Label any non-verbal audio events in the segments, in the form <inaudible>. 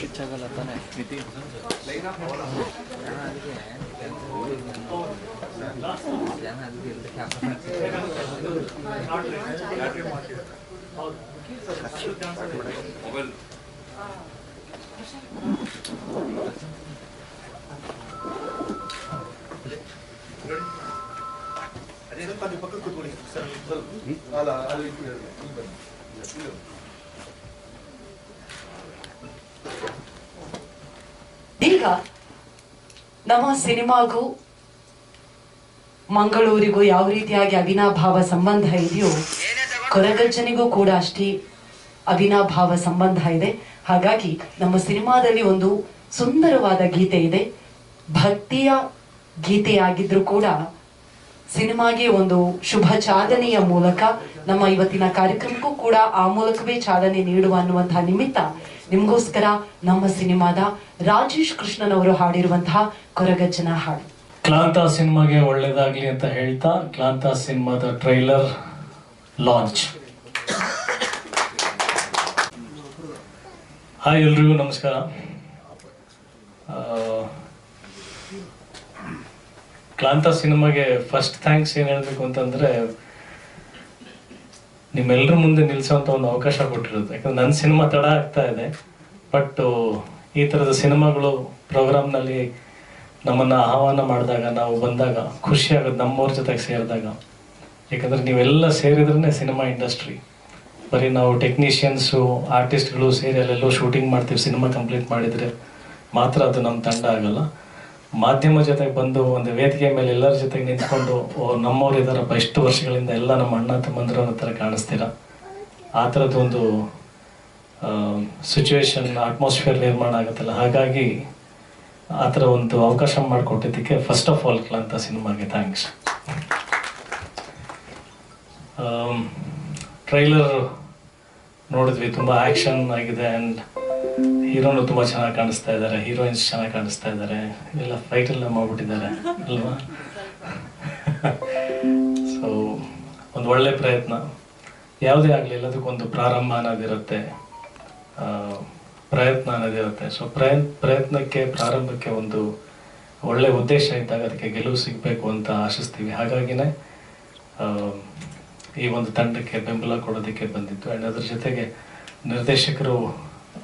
ಕಿಚ್ಚಾಗಲ್ಲ ತಾನೆ ಮಿತಿ ಈಗ ನಮ್ಮ ಸಿನಿಮಾಗೂ ಮಂಗಳೂರಿಗೂ ಯಾವ ರೀತಿಯಾಗಿ ಅವಿನಾಭಾವ ಸಂಬಂಧ ಇದೆಯೋ ಕೊರಗಜ್ಜನಿಗೂ ಕೂಡ ಅಷ್ಟೇ ಅವಿನಾಭಾವ ಸಂಬಂಧ ಇದೆ. ಹಾಗಾಗಿ ನಮ್ಮ ಸಿನಿಮಾದಲ್ಲಿ ಒಂದು ಸುಂದರವಾದ ಗೀತೆ ಇದೆ. ಭಕ್ತಿಯ ಗೀತೆಯಾಗಿದ್ರೂ ಕೂಡ ಸಿನಿಮಾಗೆ ಒಂದು ಶುಭ ಚಾಲನೆಯ ಮೂಲಕ ನಮ್ಮ ಇವತ್ತಿನ ಕಾರ್ಯಕ್ರಮಕ್ಕೂ ಕೂಡ ಆ ಮೂಲಕವೇ ಚಾಲನೆ ನೀಡುವ ಅನ್ನುವಂತಹ ನಿಮಿತ್ತ ನಿಮಗೋಸ್ಕರ ನಮ್ಮ ಸಿನಿಮಾದ ರಾಜೇಶ್ ಕೃಷ್ಣನ್ ಅವರು ಹಾಡಿರುವಂತಹ ಕೊರಗಜ್ಜನ ಹಾಡು. ಕ್ಲಾಂತ ಸಿನಿಮಾಗೆ ಒಳ್ಳೇದಾಗ್ಲಿ ಅಂತ ಹೇಳ್ತಾ ಕ್ಲಾಂತ ಸಿನಿಮಾದ ಟ್ರೈಲರ್ ಲಾಂಚ್. ಹಾಯ್ ಎಲ್ರಿಗೂ ನಮಸ್ಕಾರ. ಕ್ಲಾಂತ ಸಿನಿಮಾಗೆ ಫಸ್ಟ್ ಥ್ಯಾಂಕ್ಸ್ ಏನು ಹೇಳಬೇಕು ಅಂತಂದ್ರೆ ನಿಮ್ಮೆಲ್ಲರ ಮುಂದೆ ನಿಲ್ಸೋಂತ ಒಂದು ಅವಕಾಶ ಕೊಟ್ಟಿರುತ್ತೆ. ಯಾಕಂದ್ರೆ ನನ್ನ ಸಿನಿಮಾ ತಡ ಆಗ್ತಾ ಇದೆ ಬಟ್ ಈ ಥರದ ಸಿನಿಮಾಗಳು ಪ್ರೋಗ್ರಾಮ್ನಲ್ಲಿ ನಮ್ಮನ್ನು ಆಹ್ವಾನ ಮಾಡಿದಾಗ, ನಾವು ಬಂದಾಗ ಖುಷಿ ಆಗೋದು ನಮ್ಮವ್ರ ಜೊತೆಗೆ ಸೇರಿದಾಗ. ಯಾಕಂದ್ರೆ ನೀವೆಲ್ಲ ಸೇರಿದ್ರೇ ಸಿನಿಮಾ ಇಂಡಸ್ಟ್ರಿ. ಬರೀ ನಾವು ಟೆಕ್ನಿಷಿಯನ್ಸು ಆರ್ಟಿಸ್ಟ್ಗಳು ಸೇರಿ ಅಲ್ಲೆಲ್ಲೋ ಶೂಟಿಂಗ್ ಮಾಡ್ತೀವಿ, ಸಿನಿಮಾ ಕಂಪ್ಲೀಟ್ ಮಾಡಿದರೆ ಮಾತ್ರ ಅದು ನಮ್ಮ ತಂಡ ಆಗಲ್ಲ. ಮಾಧ್ಯಮ ಜೊತೆಗೆ ಬಂದು ಒಂದು ವೇದಿಕೆ ಮೇಲೆ ಎಲ್ಲರ ಜೊತೆಗೆ ನಿಂತ್ಕೊಂಡು, ಓ, ನಮ್ಮವ್ರು ಇದಾರಪ್ಪ, ಇಷ್ಟು ವರ್ಷಗಳಿಂದ ಎಲ್ಲ ನಮ್ಮ ಅಣ್ಣ ತಮ್ಮಂದಿರ ಥರ ಕಾಣಿಸ್ತೀರ? ಆ ಥರದ್ದು ಒಂದು ಸಿಚುವೇಶನ್ ಅಟ್ಮಾಸ್ಫಿಯರ್ ನಿರ್ಮಾಣ ಆಗುತ್ತಲ್ಲ. ಹಾಗಾಗಿ ಆ ಥರ ಒಂದು ಅವಕಾಶ ಮಾಡಿಕೊಟ್ಟಿದ್ದಕ್ಕೆ ಫಸ್ಟ್ ಆಫ್ ಆಲ್ ಕ್ಲಾಂತ ಸಿನಿಮಾಗೆ ಥ್ಯಾಂಕ್ಸ್ ಟ್ರೈಲರ್ ನೋಡಿದ್ವಿ, ತುಂಬ ಆ್ಯಕ್ಷನ್ ಆಗಿದೆ ಆ್ಯಂಡ್ ಹೀರೋನು ತುಂಬಾ ಚೆನ್ನಾಗಿ ಕಾಣಿಸ್ತಾ ಇದ್ದಾರೆ ಹೀರೋಯಿನ್ಸ್ ಚೆನ್ನಾಗಿ ಕಾಣಿಸ್ತಾ ಇದ್ದಾರೆ ಎಲ್ಲ ಫೈಟೆಲ್ಲ ಮಾಡ್ಬಿಟ್ಟಿದ್ದಾರೆ, ಅಲ್ವಾ? <laughs> ಸೊ ಒಂದು ಒಳ್ಳೆ ಪ್ರಯತ್ನ. ಯಾವುದೇ ಆಗಲಿ ಎಲ್ಲದಕ್ಕೊಂದು ಪ್ರಾರಂಭ ಅನ್ನೋದಿರುತ್ತೆ. ಪ್ರಯತ್ನ ಅನ್ನೋದಿರುತ್ತೆ. ಸೊ ಪ್ರಯತ್ನ ಪ್ರಯತ್ನಕ್ಕೆ, ಪ್ರಾರಂಭಕ್ಕೆ ಒಂದು ಒಳ್ಳೆ ಉದ್ದೇಶ ಇದ್ದಾಗ ಅದಕ್ಕೆ ಗೆಲುವು ಸಿಗಬೇಕು ಅಂತ ಆಶಿಸ್ತೀವಿ. ಹಾಗಾಗಿನೇ ಈ ಒಂದು ತಂಡಕ್ಕೆ ಬೆಂಬಲ ಕೊಡೋದಕ್ಕೆ ಬಂದಿತ್ತು ಆ್ಯಂಡ್ ಅದ್ರ ಜೊತೆಗೆ ನಿರ್ದೇಶಕರು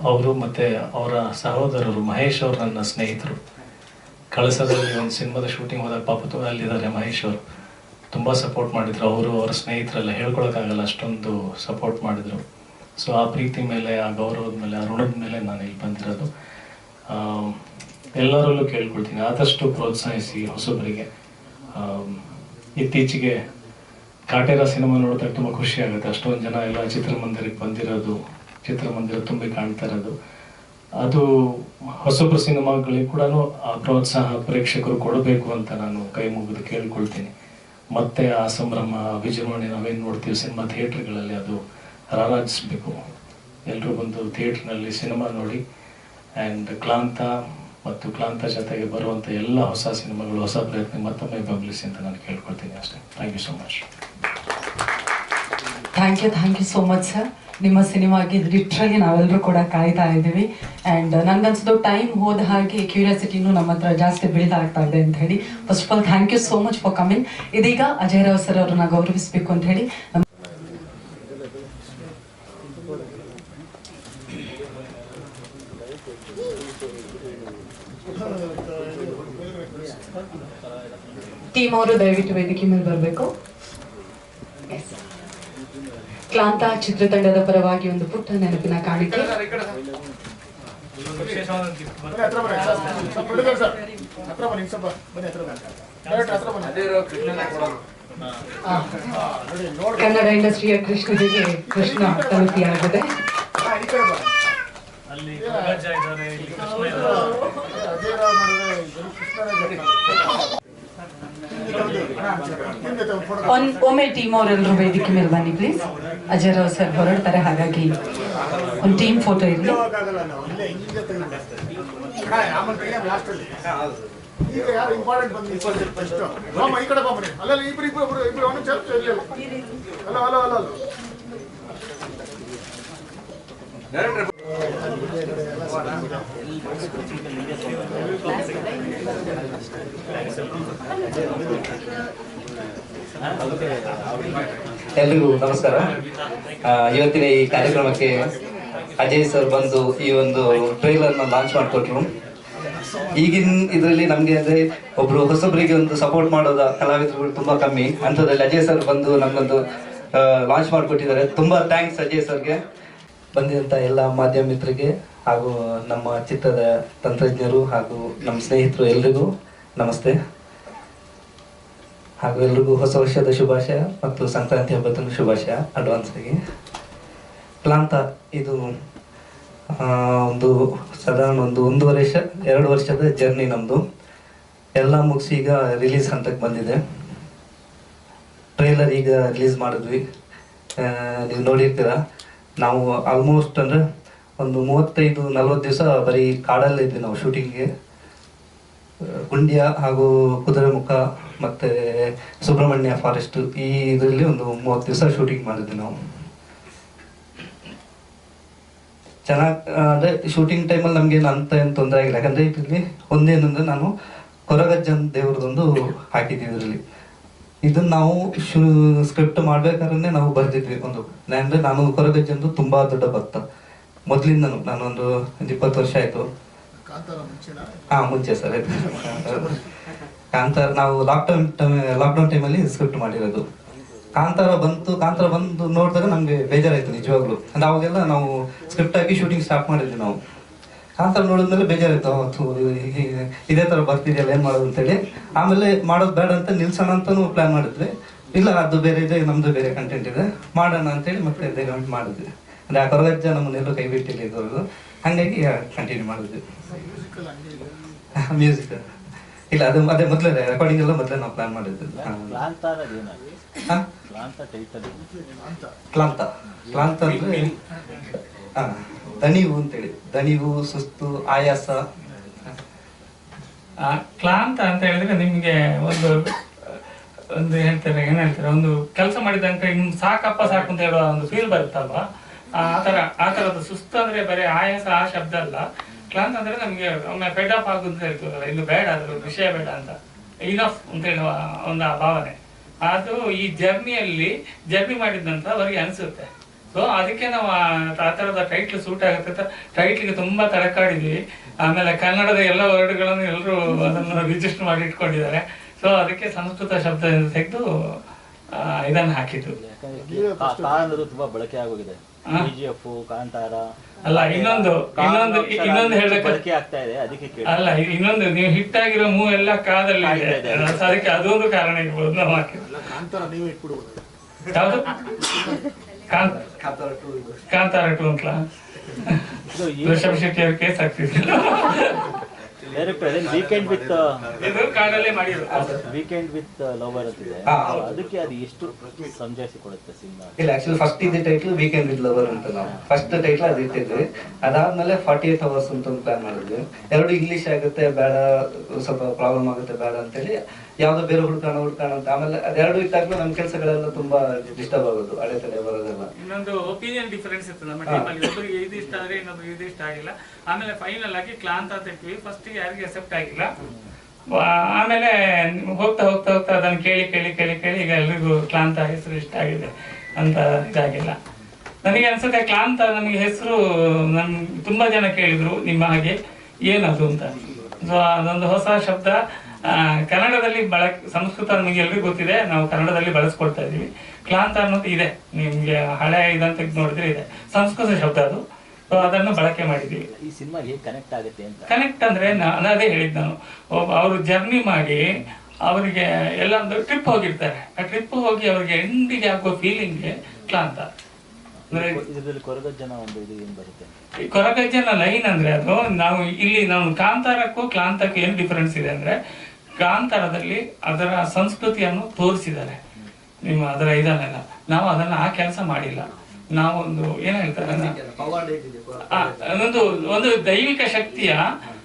ಅವರು ಮತ್ತು ಅವರ ಸಹೋದರರು ಮಹೇಶ್ ಅವರು ನನ್ನ ಸ್ನೇಹಿತರು. ಕಳಸದಲ್ಲಿ ಒಂದು ಸಿನಿಮಾದ ಶೂಟಿಂಗ್ ಹೋದಾಗ ಪಾಪ ಅಲ್ಲಿದ್ದಾರೆ ಮಹೇಶ್ ಅವರು. ತುಂಬ ಸಪೋರ್ಟ್ ಮಾಡಿದ್ರು. ಅವರು ಅವರ ಸ್ನೇಹಿತರೆಲ್ಲ ಹೇಳ್ಕೊಳಕ್ಕಾಗಲ್ಲ, ಅಷ್ಟೊಂದು ಸಪೋರ್ಟ್ ಮಾಡಿದರು. ಸೊ ಆ ಪ್ರೀತಿ ಮೇಲೆ, ಆ ಗೌರವದ ಮೇಲೆ, ಆ ಋಣದ ಮೇಲೆ ನಾನು ಇಲ್ಲಿ ಬಂದಿರೋದು. ಎಲ್ಲರಲ್ಲೂ ಕೇಳ್ಕೊಳ್ತೀನಿ. ಆದಷ್ಟು ಪ್ರೋತ್ಸಾಹಿಸಿ ಹೊಸಬರಿಗೆ. ಇತ್ತೀಚೆಗೆ ಕಾಟೇರ ಸಿನಿಮಾ ನೋಡಿದಾಗ ತುಂಬ ಖುಷಿ ಆಗುತ್ತೆ. ಅಷ್ಟೊಂದು ಜನ ಎಲ್ಲ ಚಿತ್ರಮಂದಿರಕ್ಕೆ ಬಂದಿರೋದು. ಚಿತ್ರಮಂದಿರ ತುಂಬಿ ಕಾಣ್ತಾ ಇರೋದು. ಅದು ಹೊಸಬ್ರು ಸಿನಿಮಾಗಳಿಗೆ ಕೂಡ ಆ ಪ್ರೋತ್ಸಾಹ ಪ್ರೇಕ್ಷಕರು ಕೊಡಬೇಕು ಅಂತ ನಾನು ಕೈ ಮುಗಿದು ಕೇಳ್ಕೊಳ್ತೀನಿ. ಮತ್ತೆ ಆ ಸಂಭ್ರಮ ವಿಜೃಂಭಣೆ ನಾವೇನು ನೋಡ್ತೀವಿ ಸಿನಿಮಾ ಥಿಯೇಟ್ರ್ಗಳಲ್ಲಿ ಅದು ರಾರಾಜಿಸ್ಬೇಕು. ಎಲ್ಲರೂ ಬಂದು ಥಿಯೇಟ್ರ್ನಲ್ಲಿ ಸಿನಿಮಾ ನೋಡಿ, ಆ್ಯಂಡ್ ಕ್ಲಾಂತ ಮತ್ತು ಕ್ಲಾಂತ ಜೊತೆಗೆ ಬರುವಂಥ ಎಲ್ಲ ಹೊಸ ಸಿನಿಮಾಗಳು, ಹೊಸ ಪ್ರಯತ್ನ ಮತ್ತೊಮ್ಮೆ ಬೆಂಬಲಿಸಿ ಅಂತ ನಾನು ಕೇಳ್ಕೊಳ್ತೀನಿ ಅಷ್ಟೇ. Thank you so much. Thank you thank you so much sir ನಿಮ್ಮ ಸಿನಿಮಾಗೆ ಲಿಟ್ರಲಿ ನಾವೆಲ್ಲರೂ ಕೂಡ ಕಾಯ್ತಾ ಇದ್ದೀವಿ. ಆ್ಯಂಡ್ ನನಗನ್ಸೋದು ಟೈಮ್ ಹೋದ ಹಾಗೆ ಕ್ಯೂರಿಯಾಸಿಟಿನೂ ನಮ್ಮ ಹತ್ರ ಜಾಸ್ತಿ ಬಿಲ್ಡ್ ಆಗ್ತಾ ಇದೆ ಅಂತ ಹೇಳಿ. First of all thank you so much for coming ಇದೀಗ ಅಜಯ್ ರಾವ್ ಸರ್ ಅವ್ರನ್ನ ಗೌರವಿಸಬೇಕು ಅಂತ ಹೇಳಿ. ಟೀಮ್ ಅವರು ದಯವಿಟ್ಟು ವೇದಿಕೆ ಮೇಲೆ ಬರಬೇಕು. ಕ್ಲಾಂತ ಚಿತ್ರತಂಡದ ಪರವಾಗಿ ಒಂದು ಪುಟ್ಟ ನೆನಪಿನ ಕಾಣಿಕೆ. ಕನ್ನಡ ಇಂಡಸ್ಟ್ರಿಯ ಕೃಷ್ಣನಿಗೆ ಕೃಷ್ಣ ತಲುಪಿಯಾಗಿದೆ. ಅಲ್ಲಿ ಇದ್ದಾರೆ ಇಲ್ಲಿ ಕೃಷ್ಣ ಇದ್ದಾರೆ ಒನ್ ಒಮ್ಮೆ ಟೀಮ್ ಅವರೆಲ್ಲರೂ ವೇದಿಕೆ ಮೇಲೆ ಬನ್ನಿ ಪ್ಲೀಸ್ ಅಜಯ್ ರಾವ್ ಸರ್ ಹೊರಡ್ತಾರೆ, ಹಾಗಾಗಿ ಒಂದು ಟೀಮ್ ಫೋಟೋ ಇರಲಿ. ಇಂಪಾರ್ಟೆಂಟ್ ಬಂದು ಫಸ್ಟ್ ರಾಮ ಈ ಕಡೆ ಬಾಮಣಿ ಅಲ್ಲಲ್ಲ ಇಬ್ರು ಇಬ್ರು ಇಬ್ರು ಇಬ್ರು ಅವನು ಚರ್ಚ್ ಇಲ್ಲ ಅಲ್ಲ ಅಲ್ಲ ಅಲ್ಲ ಅಲ್ಲ ಎಲ್ರಿಗೂ ನಮಸ್ಕಾರ. ಇವತ್ತಿನ ಈ ಕಾರ್ಯಕ್ರಮಕ್ಕೆ ಅಜಯ್ ಸರ್ ಬಂದು ಈ ಒಂದು ಟ್ರೈಲರ್ನ ಲಾಂಚ್ ಮಾಡಿಕೊಟ್ರು. ಈಗಿನ ಇದರಲ್ಲಿ ನಮಗೆ ಅಂದ್ರೆ ಒಬ್ರು ಹೊಸಬರಿಗೆ ಒಂದು ಸಪೋರ್ಟ್ ಮಾಡೋದ ಕಲಾವಿದರುಗಳು ತುಂಬಾ ಕಮ್ಮಿ. ಅಂಥದ್ರಲ್ಲಿ ಅಜಯ್ ಸರ್ ಬಂದು ನಮ್ಗೊಂದು ಲಾಂಚ್ ಮಾಡಿಕೊಟ್ಟಿದ್ದಾರೆ. ತುಂಬಾ ಥ್ಯಾಂಕ್ಸ್ ಅಜಯ್ ಸರ್ಗೆ. ಬಂದಿರಂತ ಎಲ್ಲ ಮಾಧ್ಯಮ ಮಿತ್ರರಿಗೆ ಹಾಗೂ ನಮ್ಮ ಚಿತ್ರದ ತಂತ್ರಜ್ಞರು ಹಾಗೂ ನಮ್ಮ ಸ್ನೇಹಿತರು ಎಲ್ರಿಗೂ ನಮಸ್ತೆ. ಹಾಗೂ ಎಲ್ರಿಗೂ ಹೊಸ ವರ್ಷದ ಶುಭಾಶಯ ಮತ್ತು ಸಂಕ್ರಾಂತಿ ಹಬ್ಬದ ಶುಭಾಶಯ ಅಡ್ವಾನ್ಸ್ ಆಗಿ. ಕ್ಲಾಂತ, ಇದು ಒಂದು ಸಾಧಾರಣ ಒಂದು ಒಂದು ವರ್ಷ, ಎರಡು ವರ್ಷದ ಜರ್ನಿ ನಮ್ಮದು ಎಲ್ಲ ಮುಗಿಸಿ ಈಗ ರಿಲೀಸ್ ಹಂತಕ್ಕೆ ಬಂದಿದೆ. ಟ್ರೈಲರ್ ಈಗ ರಿಲೀಸ್ ಮಾಡಿದ್ವಿ. ನೀವು ನೋಡಿರ್ತೀರ. ನಾವು ಆಲ್ಮೋಸ್ಟ್ ಅಂದರೆ ಒಂದು ಮೂವತ್ತೈದು, ನಲ್ವತ್ತು ದಿವಸ ಬರೀ ಕಾಡಲ್ಲಿ ಇದ್ವಿ ನಾವು ಶೂಟಿಂಗ್ಗೆ ಗುಂಡ್ಯ ಹಾಗೂ ಕುದುರೆಮುಖ ಮತ್ತೆ ಸುಬ್ರಹ್ಮಣ್ಯ ಫಾರೆಸ್ಟ್ ಈ ಇದರಲ್ಲಿ ಒಂದು ಮೂವತ್ತು ದಿವಸ ಶೂಟಿಂಗ್ ಮಾಡಿದ್ವಿ ನಾವು. ಚೆನ್ನಾಗಿ, ಅಂದರೆ ಶೂಟಿಂಗ್ ಟೈಮಲ್ಲಿ ನಮಗೇನು ಅಂತ ಏನು ತೊಂದರೆ ಆಗಿಲ್ಲ. ಯಾಕಂದರೆ ಇದರಲ್ಲಿ ಒಂದೇನಂದರೆ ನಾನು ಕೊರಗಜ್ಜನ್ ದೇವ್ರದೊಂದು ಹಾಕಿದ್ದೆ ಇದರಲ್ಲಿ. ಇದನ್ನ ನಾವು ಸ್ಕ್ರಿಪ್ಟ್ ಮಾಡ್ಬೇಕಾದ್ರೆ ನಾವು ಬರ್ದಿದ್ವಿ ಒಂದು. ಅಂದ್ರೆ ನಾನು ಕೊರಗಜ್ಜಂದು ತುಂಬಾ ದೊಡ್ಡ ಭಕ್ತ. ಮೊದ್ಲಿಂದನು. ನಾನೊಂದು ಒಂದು ಇಪ್ಪತ್ತು ವರ್ಷ ಆಯ್ತು. ಹಾ ಮುಂಚೆ ಸರ್. ಕಾಂತಾರ ನಾವು ಲಾಕ್ಡೌನ್ ಲಾಕ್ಡೌನ್ ಟೈಮಲ್ಲಿ ಸ್ಕ್ರಿಪ್ಟ್ ಮಾಡಿರೋದು. ಕಾಂತಾರ ಬಂತು ಕಾಂತಾರ ಬಂದು ನೋಡಿದಾಗ ನಮ್ಗೆ ಬೇಜಾರಾಯ್ತು ನಿಜವಾಗ್ಲು. ಅಂದ್ರೆ ಅವಾಗೆಲ್ಲ ನಾವು ಸ್ಕ್ರಿಪ್ಟ್ ಹಾಕಿ ಶೂಟಿಂಗ್ ಸ್ಟಾರ್ಟ್ ಮಾಡಿದ್ವಿ ನಾವು. ಕಾಂತಾರ ನೋಡಿದ್ಮೇಲೆ ಬೇಜಾರಿತ್ತು ಅವತ್ತು ಇದೇ ತರ ಬರ್ತಿದೆಯಲ್ಲ ಏನು ಮಾಡೋದು? ಅಂತೇಳಿ. ಆಮೇಲೆ ಮಾಡೋದು ಬೇಡ ಅಂತ ನಿಲ್ಸೋಣ ಅಂತಲೂ ಪ್ಲಾನ್ ಮಾಡಿದ್ವಿ. ಇಲ್ಲ ಅದು ಬೇರೆ ಇದೆ ನಮ್ದು ಬೇರೆ ಕಂಟೆಂಟ್ ಇದೆ ಮಾಡೋಣ ಅಂತೇಳಿ ಮತ್ತೆ ಧೈರ್ಯ ಮಾಡಿದ್ವಿ. ಅಂದ್ರೆ ಆ ಕೊರಗಜ್ಜ ನಮ್ಮನ್ನೆಲ್ಲೂ ಕೈ ಬಿಟ್ಟಿಲ್ಲ ಇದುವರೆಗೂ. ಹಂಗಾಗಿ ಕಂಟಿನ್ಯೂ ಮಾಡಿದ್ವಿ. ಮ್ಯೂಸಿಕ್ ಇಲ್ಲ ಅದು ಅದೇ ಮೊದಲೇ ರೆಕಾರ್ಡಿಂಗ್ ಎಲ್ಲ ಮೊದಲೇ ನಾವು ಪ್ಲಾನ್ ಮಾಡಿದ್ವಿ ಕ್ಲಾಂತ ಕ್ಲಾಂತ ಅಂದ್ರೆ ಹಾ. ದಣಿವು ಅಂತೇಳಿ ದಣಿವು ಸುಸ್ತು, ಆಯಾಸ. ಕ್ಲಾಂತ ಅಂತ ಹೇಳಿದ್ರೆ ನಿಮ್ಗೆ ಒಂದು ಒಂದು ಹೇಳ್ತಾರೆ ಏನ್ ಹೇಳ್ತಾರೆ, ಒಂದು ಕೆಲಸ ಮಾಡಿದಂಕ ಇನ್ನು ಸಾಕಪ್ಪ ಸಾಕು ಅಂತ ಹೇಳುವ ಒಂದು ಫೀಲ್ ಬರುತ್ತಲ್ವಾ? ಆತರ ಆತರದ ಸುಸ್ತು ಅಂದ್ರೆ ಬರೀ ಆಯಾಸ, ಆ ಶಬ್ದ ಅಲ್ಲ. ಕ್ಲಾಂತ ಅಂದ್ರೆ ನಮ್ಗೆ ಒಮ್ಮೆ ಫೆಡ್ ಅಪ್ ಅಂತ ಹೇಳ್ತೀವಲ್ಲ, ಇನ್ನು ಬೇಡ ಅದ್ರ ವಿಷಯ ಬೇಡ ಅಂತ. ಇನಫ್ ಅಂತ ಹೇಳುವ ಒಂದು ಭಾವನೆ. ಅದು ಈ ಜರ್ನಿಯಲ್ಲಿ ಜರ್ನಿ ಮಾಡಿದ ನಂತರ ಅವರಿಗೆ ಅನಿಸುತ್ತೆ. ಸೊ ಅದಕ್ಕೆ ನಾವು ಆ- ಥರದ ತರದ ಟೈಟ್ಲ್ ಸೂಟ್ ಆಗುತ್ತೆ ಟೈಟ್ಲಿಗೆ ತುಂಬ ತುಂಬಾ ತಡಕಾಡಿದ್ವಿ. ಆಮೇಲೆ ಕನ್ನಡದ ಎಲ್ಲ ವರ್ಡ್ಗಳನ್ನು ಎಲ್ಲರೂ ಅದನ್ನು ರಿಜಿಸ್ಟರ್ ಮಾಡಿ ಇಟ್ಕೊಂಡಿದ್ದಾರೆ. ಸೊ ಅದಕ್ಕೆ ಸಂಸ್ಕೃತ ಶಬ್ದದಿಂದ ತೆಗೆದು ಆ, ಇದನ್ನು ಹಾಕಿದ್ದು. ತುಂಬಾ ಬಳಕೆ ಆಗೋಗಿದೆ. ಅಲ್ಲ ಇನ್ನೊಂದು ಇನ್ನೊಂದು ಇನ್ನೊಂದು ಹೇಳಕ್ಕೆ ಬಳಕೆ ಆಗ್ತಾ ಇದೆ ಅದಕ್ಕೆ ಕೇಳಿ ಅಲ್ಲ ಇನ್ನೊಂದು ನೀವು ಹಿಟ್ ಆಗಿರೋ ಮೂ ಎಲ್ಲ ಕಾದಲ್ಲಿ ಅದಕ್ಕೆ. ಅದೊಂದು ಕಾರಣ ಇರ್ಬೋದು ನಾವು ಕಾಂತಾರ ನೀವೇ ಇಟ್ಬಿಡ್ಬೋದು. ಯಾವುದು? <laughs> ಕಾಂತಾರ ಟು ಕಾಂತಾರ ಟೂ ಋಷಭ್ ಶೆಟ್ಟಿ ಅವ್ರ ಕೇಸ್ ಆಗ್ತಿದ್ರು ಡೈರೆಕ್ಟರ್ ವೀಕೆಂಡ್ ವಿತ್ ಇದು ಕಾಡಲ್ಲೇ ವೀಕೆಂಡ್ ವಿತ್ ಲವರ್ ಅಂತಿದೆ ಹಾ. ಅದಕ್ಕೆ ಅದು ಎಷ್ಟು ಸಂಜಯಿಸಿ ಕೊಡುತ್ತೆ ಸಿನಿಮಾ? ಇಲ್ಲ ಆಕ್ಚುಲಿ ಫಸ್ಟ್ ಇದ್ದ ಟೈಟ್ಲ್ ವೀಕೆಂಡ್ ವಿತ್ ಲವರ್ ಅಂತ ನಾವು. ಫಸ್ಟ್ ಟೈಟ್ಲ್ ಅದು ಇಟ್ಟಿದ್ವಿ. ಅದಾದ್ಮೇಲೆ ಫಾರ್ಟಿ ಏಟ್ ಅವರ್ಸ್ ಅಂತ ಒಂದು ಪ್ಲಾನ್ ಮಾಡಿದ್ವಿ. ಎರಡು ಇಂಗ್ಲಿಷ್ ಆಗುತ್ತೆ ಬೇಡ ಸ್ವಲ್ಪ ಪ್ರಾಬ್ಲಮ್ ಆಗುತ್ತೆ ಬೇಡ ಅಂತೇಳಿ ಯಾವ್ದೋ ಬೇರೆ ಹುಡ್ಕೋಣ ಹುಡ್ಕೋಣ ಅಂತ. ಆಮೇಲೆ ಅದೆರಡು ಇಟ್ಟಾಗ್ಲೂ ನಮ್ ಕೆಲಸಗಳೆಲ್ಲ ತುಂಬಾ ಡಿಸ್ಟರ್ಬ್ ಆಗೋದು ಅಡೆತಡೆ ಬರೋದೆಲ್ಲ. ಇನ್ನೊಂದು ಒಪಿನಿಯನ್ ಡಿಫರೆನ್ಸ್ ಇತ್ತು ನಮ್ಮ. ಟೀಮಲ್ಲಿ ಒಬ್ಬರಿಗೆ ಇದು ಇಷ್ಟ ಆದ್ರೆ ಇನ್ನೊಬ್ರಿಗೆ ಇದು ಇಷ್ಟ ಆಗಿಲ್ಲ. ಆಮೇಲೆ ಫೈನಲ್ ಆಗಿ ಕ್ಲಾಂತ ಅಂತ ಇಟ್ವಿ. ಫಸ್ಟ್ ಯಾರಿಗೆ ಅಕ್ಸೆಪ್ಟ್ ಆಗಿಲ್ಲ. ಆಮೇಲೆ ಹೋಗ್ತಾ ಹೋಗ್ತಾ ಹೋಗ್ತಾ ಅದನ್ನ ಕೇಳಿ ಕೇಳಿ ಕೇಳಿ ಕೇಳಿ ಈಗ ಎಲ್ರಿಗೂ ಕ್ಲಾಂತ ಹೆಸರು ಇಷ್ಟ ಆಗಿದೆ ಅಂತ ಇದಾಗಿಲ್ಲ. ನನಗೆ ಅನ್ಸುತ್ತೆ ಕ್ಲಾಂತ ನನಗೆ ಹೆಸರು ನನ್, ತುಂಬಾ ಜನ ಕೇಳಿದ್ರು ನಿಮ್ಮ ಹಾಗೆ. ಏನದು ಅಂತ. ಸೊ ಅದೊಂದು ಹೊಸ ಶಬ್ದ. ಕನ್ನಡದಲ್ಲಿ ಬಳಕೆ ಸಂಸ್ಕೃತ ನಮಗೆ ಎಲ್ರಿಗೂ ಗೊತ್ತಿದೆ ನಾವು ಕನ್ನಡದಲ್ಲಿ ಬಳಸ್ಕೊಳ್ತಾ ಇದೀವಿ ಕ್ಲಾಂತ ಅನ್ನೋದು ಇದೆ. ನಿಮ್ಗೆ ಹಳೆ ಇದಂತ ನೋಡಿದ್ರೆ ಇದೆ. ಸಂಸ್ಕೃತ ಶಬ್ದ ಅದು. ಸೊ ಅದನ್ನು ಬಳಕೆ ಮಾಡಿದ್ವಿ ಈ ಸಿನಿಮಾ ಹೇಗೆ ಕನೆಕ್ಟ್ ಆಗುತ್ತೆ ಅಂತ? ಕನೆಕ್ಟ್ ಅಂದ್ರೆ ನಾನು ಅದೇ ಹೇಳಿದ್ ನಾನು. ಒಬ್ಬ ಅವರು ಜರ್ನಿ ಮಾಡಿ ಅವರಿಗೆ ಎಲ್ಲ ಒಂದು ಟ್ರಿಪ್ ಹೋಗಿರ್ತಾರೆ. ಆ ಟ್ರಿಪ್ ಹೋಗಿ ಅವರಿಗೆ ಎಂಡಿಗೆ ಆಗುವ ಫೀಲಿಂಗ್ಗೆ ಕ್ಲಾಂತ. ಅಂದ್ರೆ ಇದರಲ್ಲಿ ಕೊರಗಜ್ಜನ ಒಂದು ಇದು ಏನ್ ಬರುತ್ತೆ? ಈ ಕೊರಗಜ್ಜನ ಲೈನ್ ಅಂದ್ರೆ ಅದು ನಾವು ಇಲ್ಲಿ ನಾವು ಕಾಂತಾರಕ್ಕೂ ಕ್ಲಾಂತಕ್ಕೂ ಏನು ಡಿಫರೆನ್ಸ್ ಇದೆ ಅಂದ್ರೆ ಕಾಂತಾರದಲ್ಲಿ ಅದರ ಸಂಸ್ಕೃತಿಯನ್ನು ತೋರಿಸಿದ್ದಾರೆ. ನಿಮ್ಮ ಅದರ ಇದನ್ನೆಲ್ಲ. ನಾವು ಅದನ್ನ ಆ ಕೆಲಸ ಮಾಡಿಲ್ಲ. ನಾವೊಂದು ಏನ್ ಹೇಳ್ತಾರೆ ಒಂದು ಒಂದು ದೈವಿಕ ಶಕ್ತಿಯ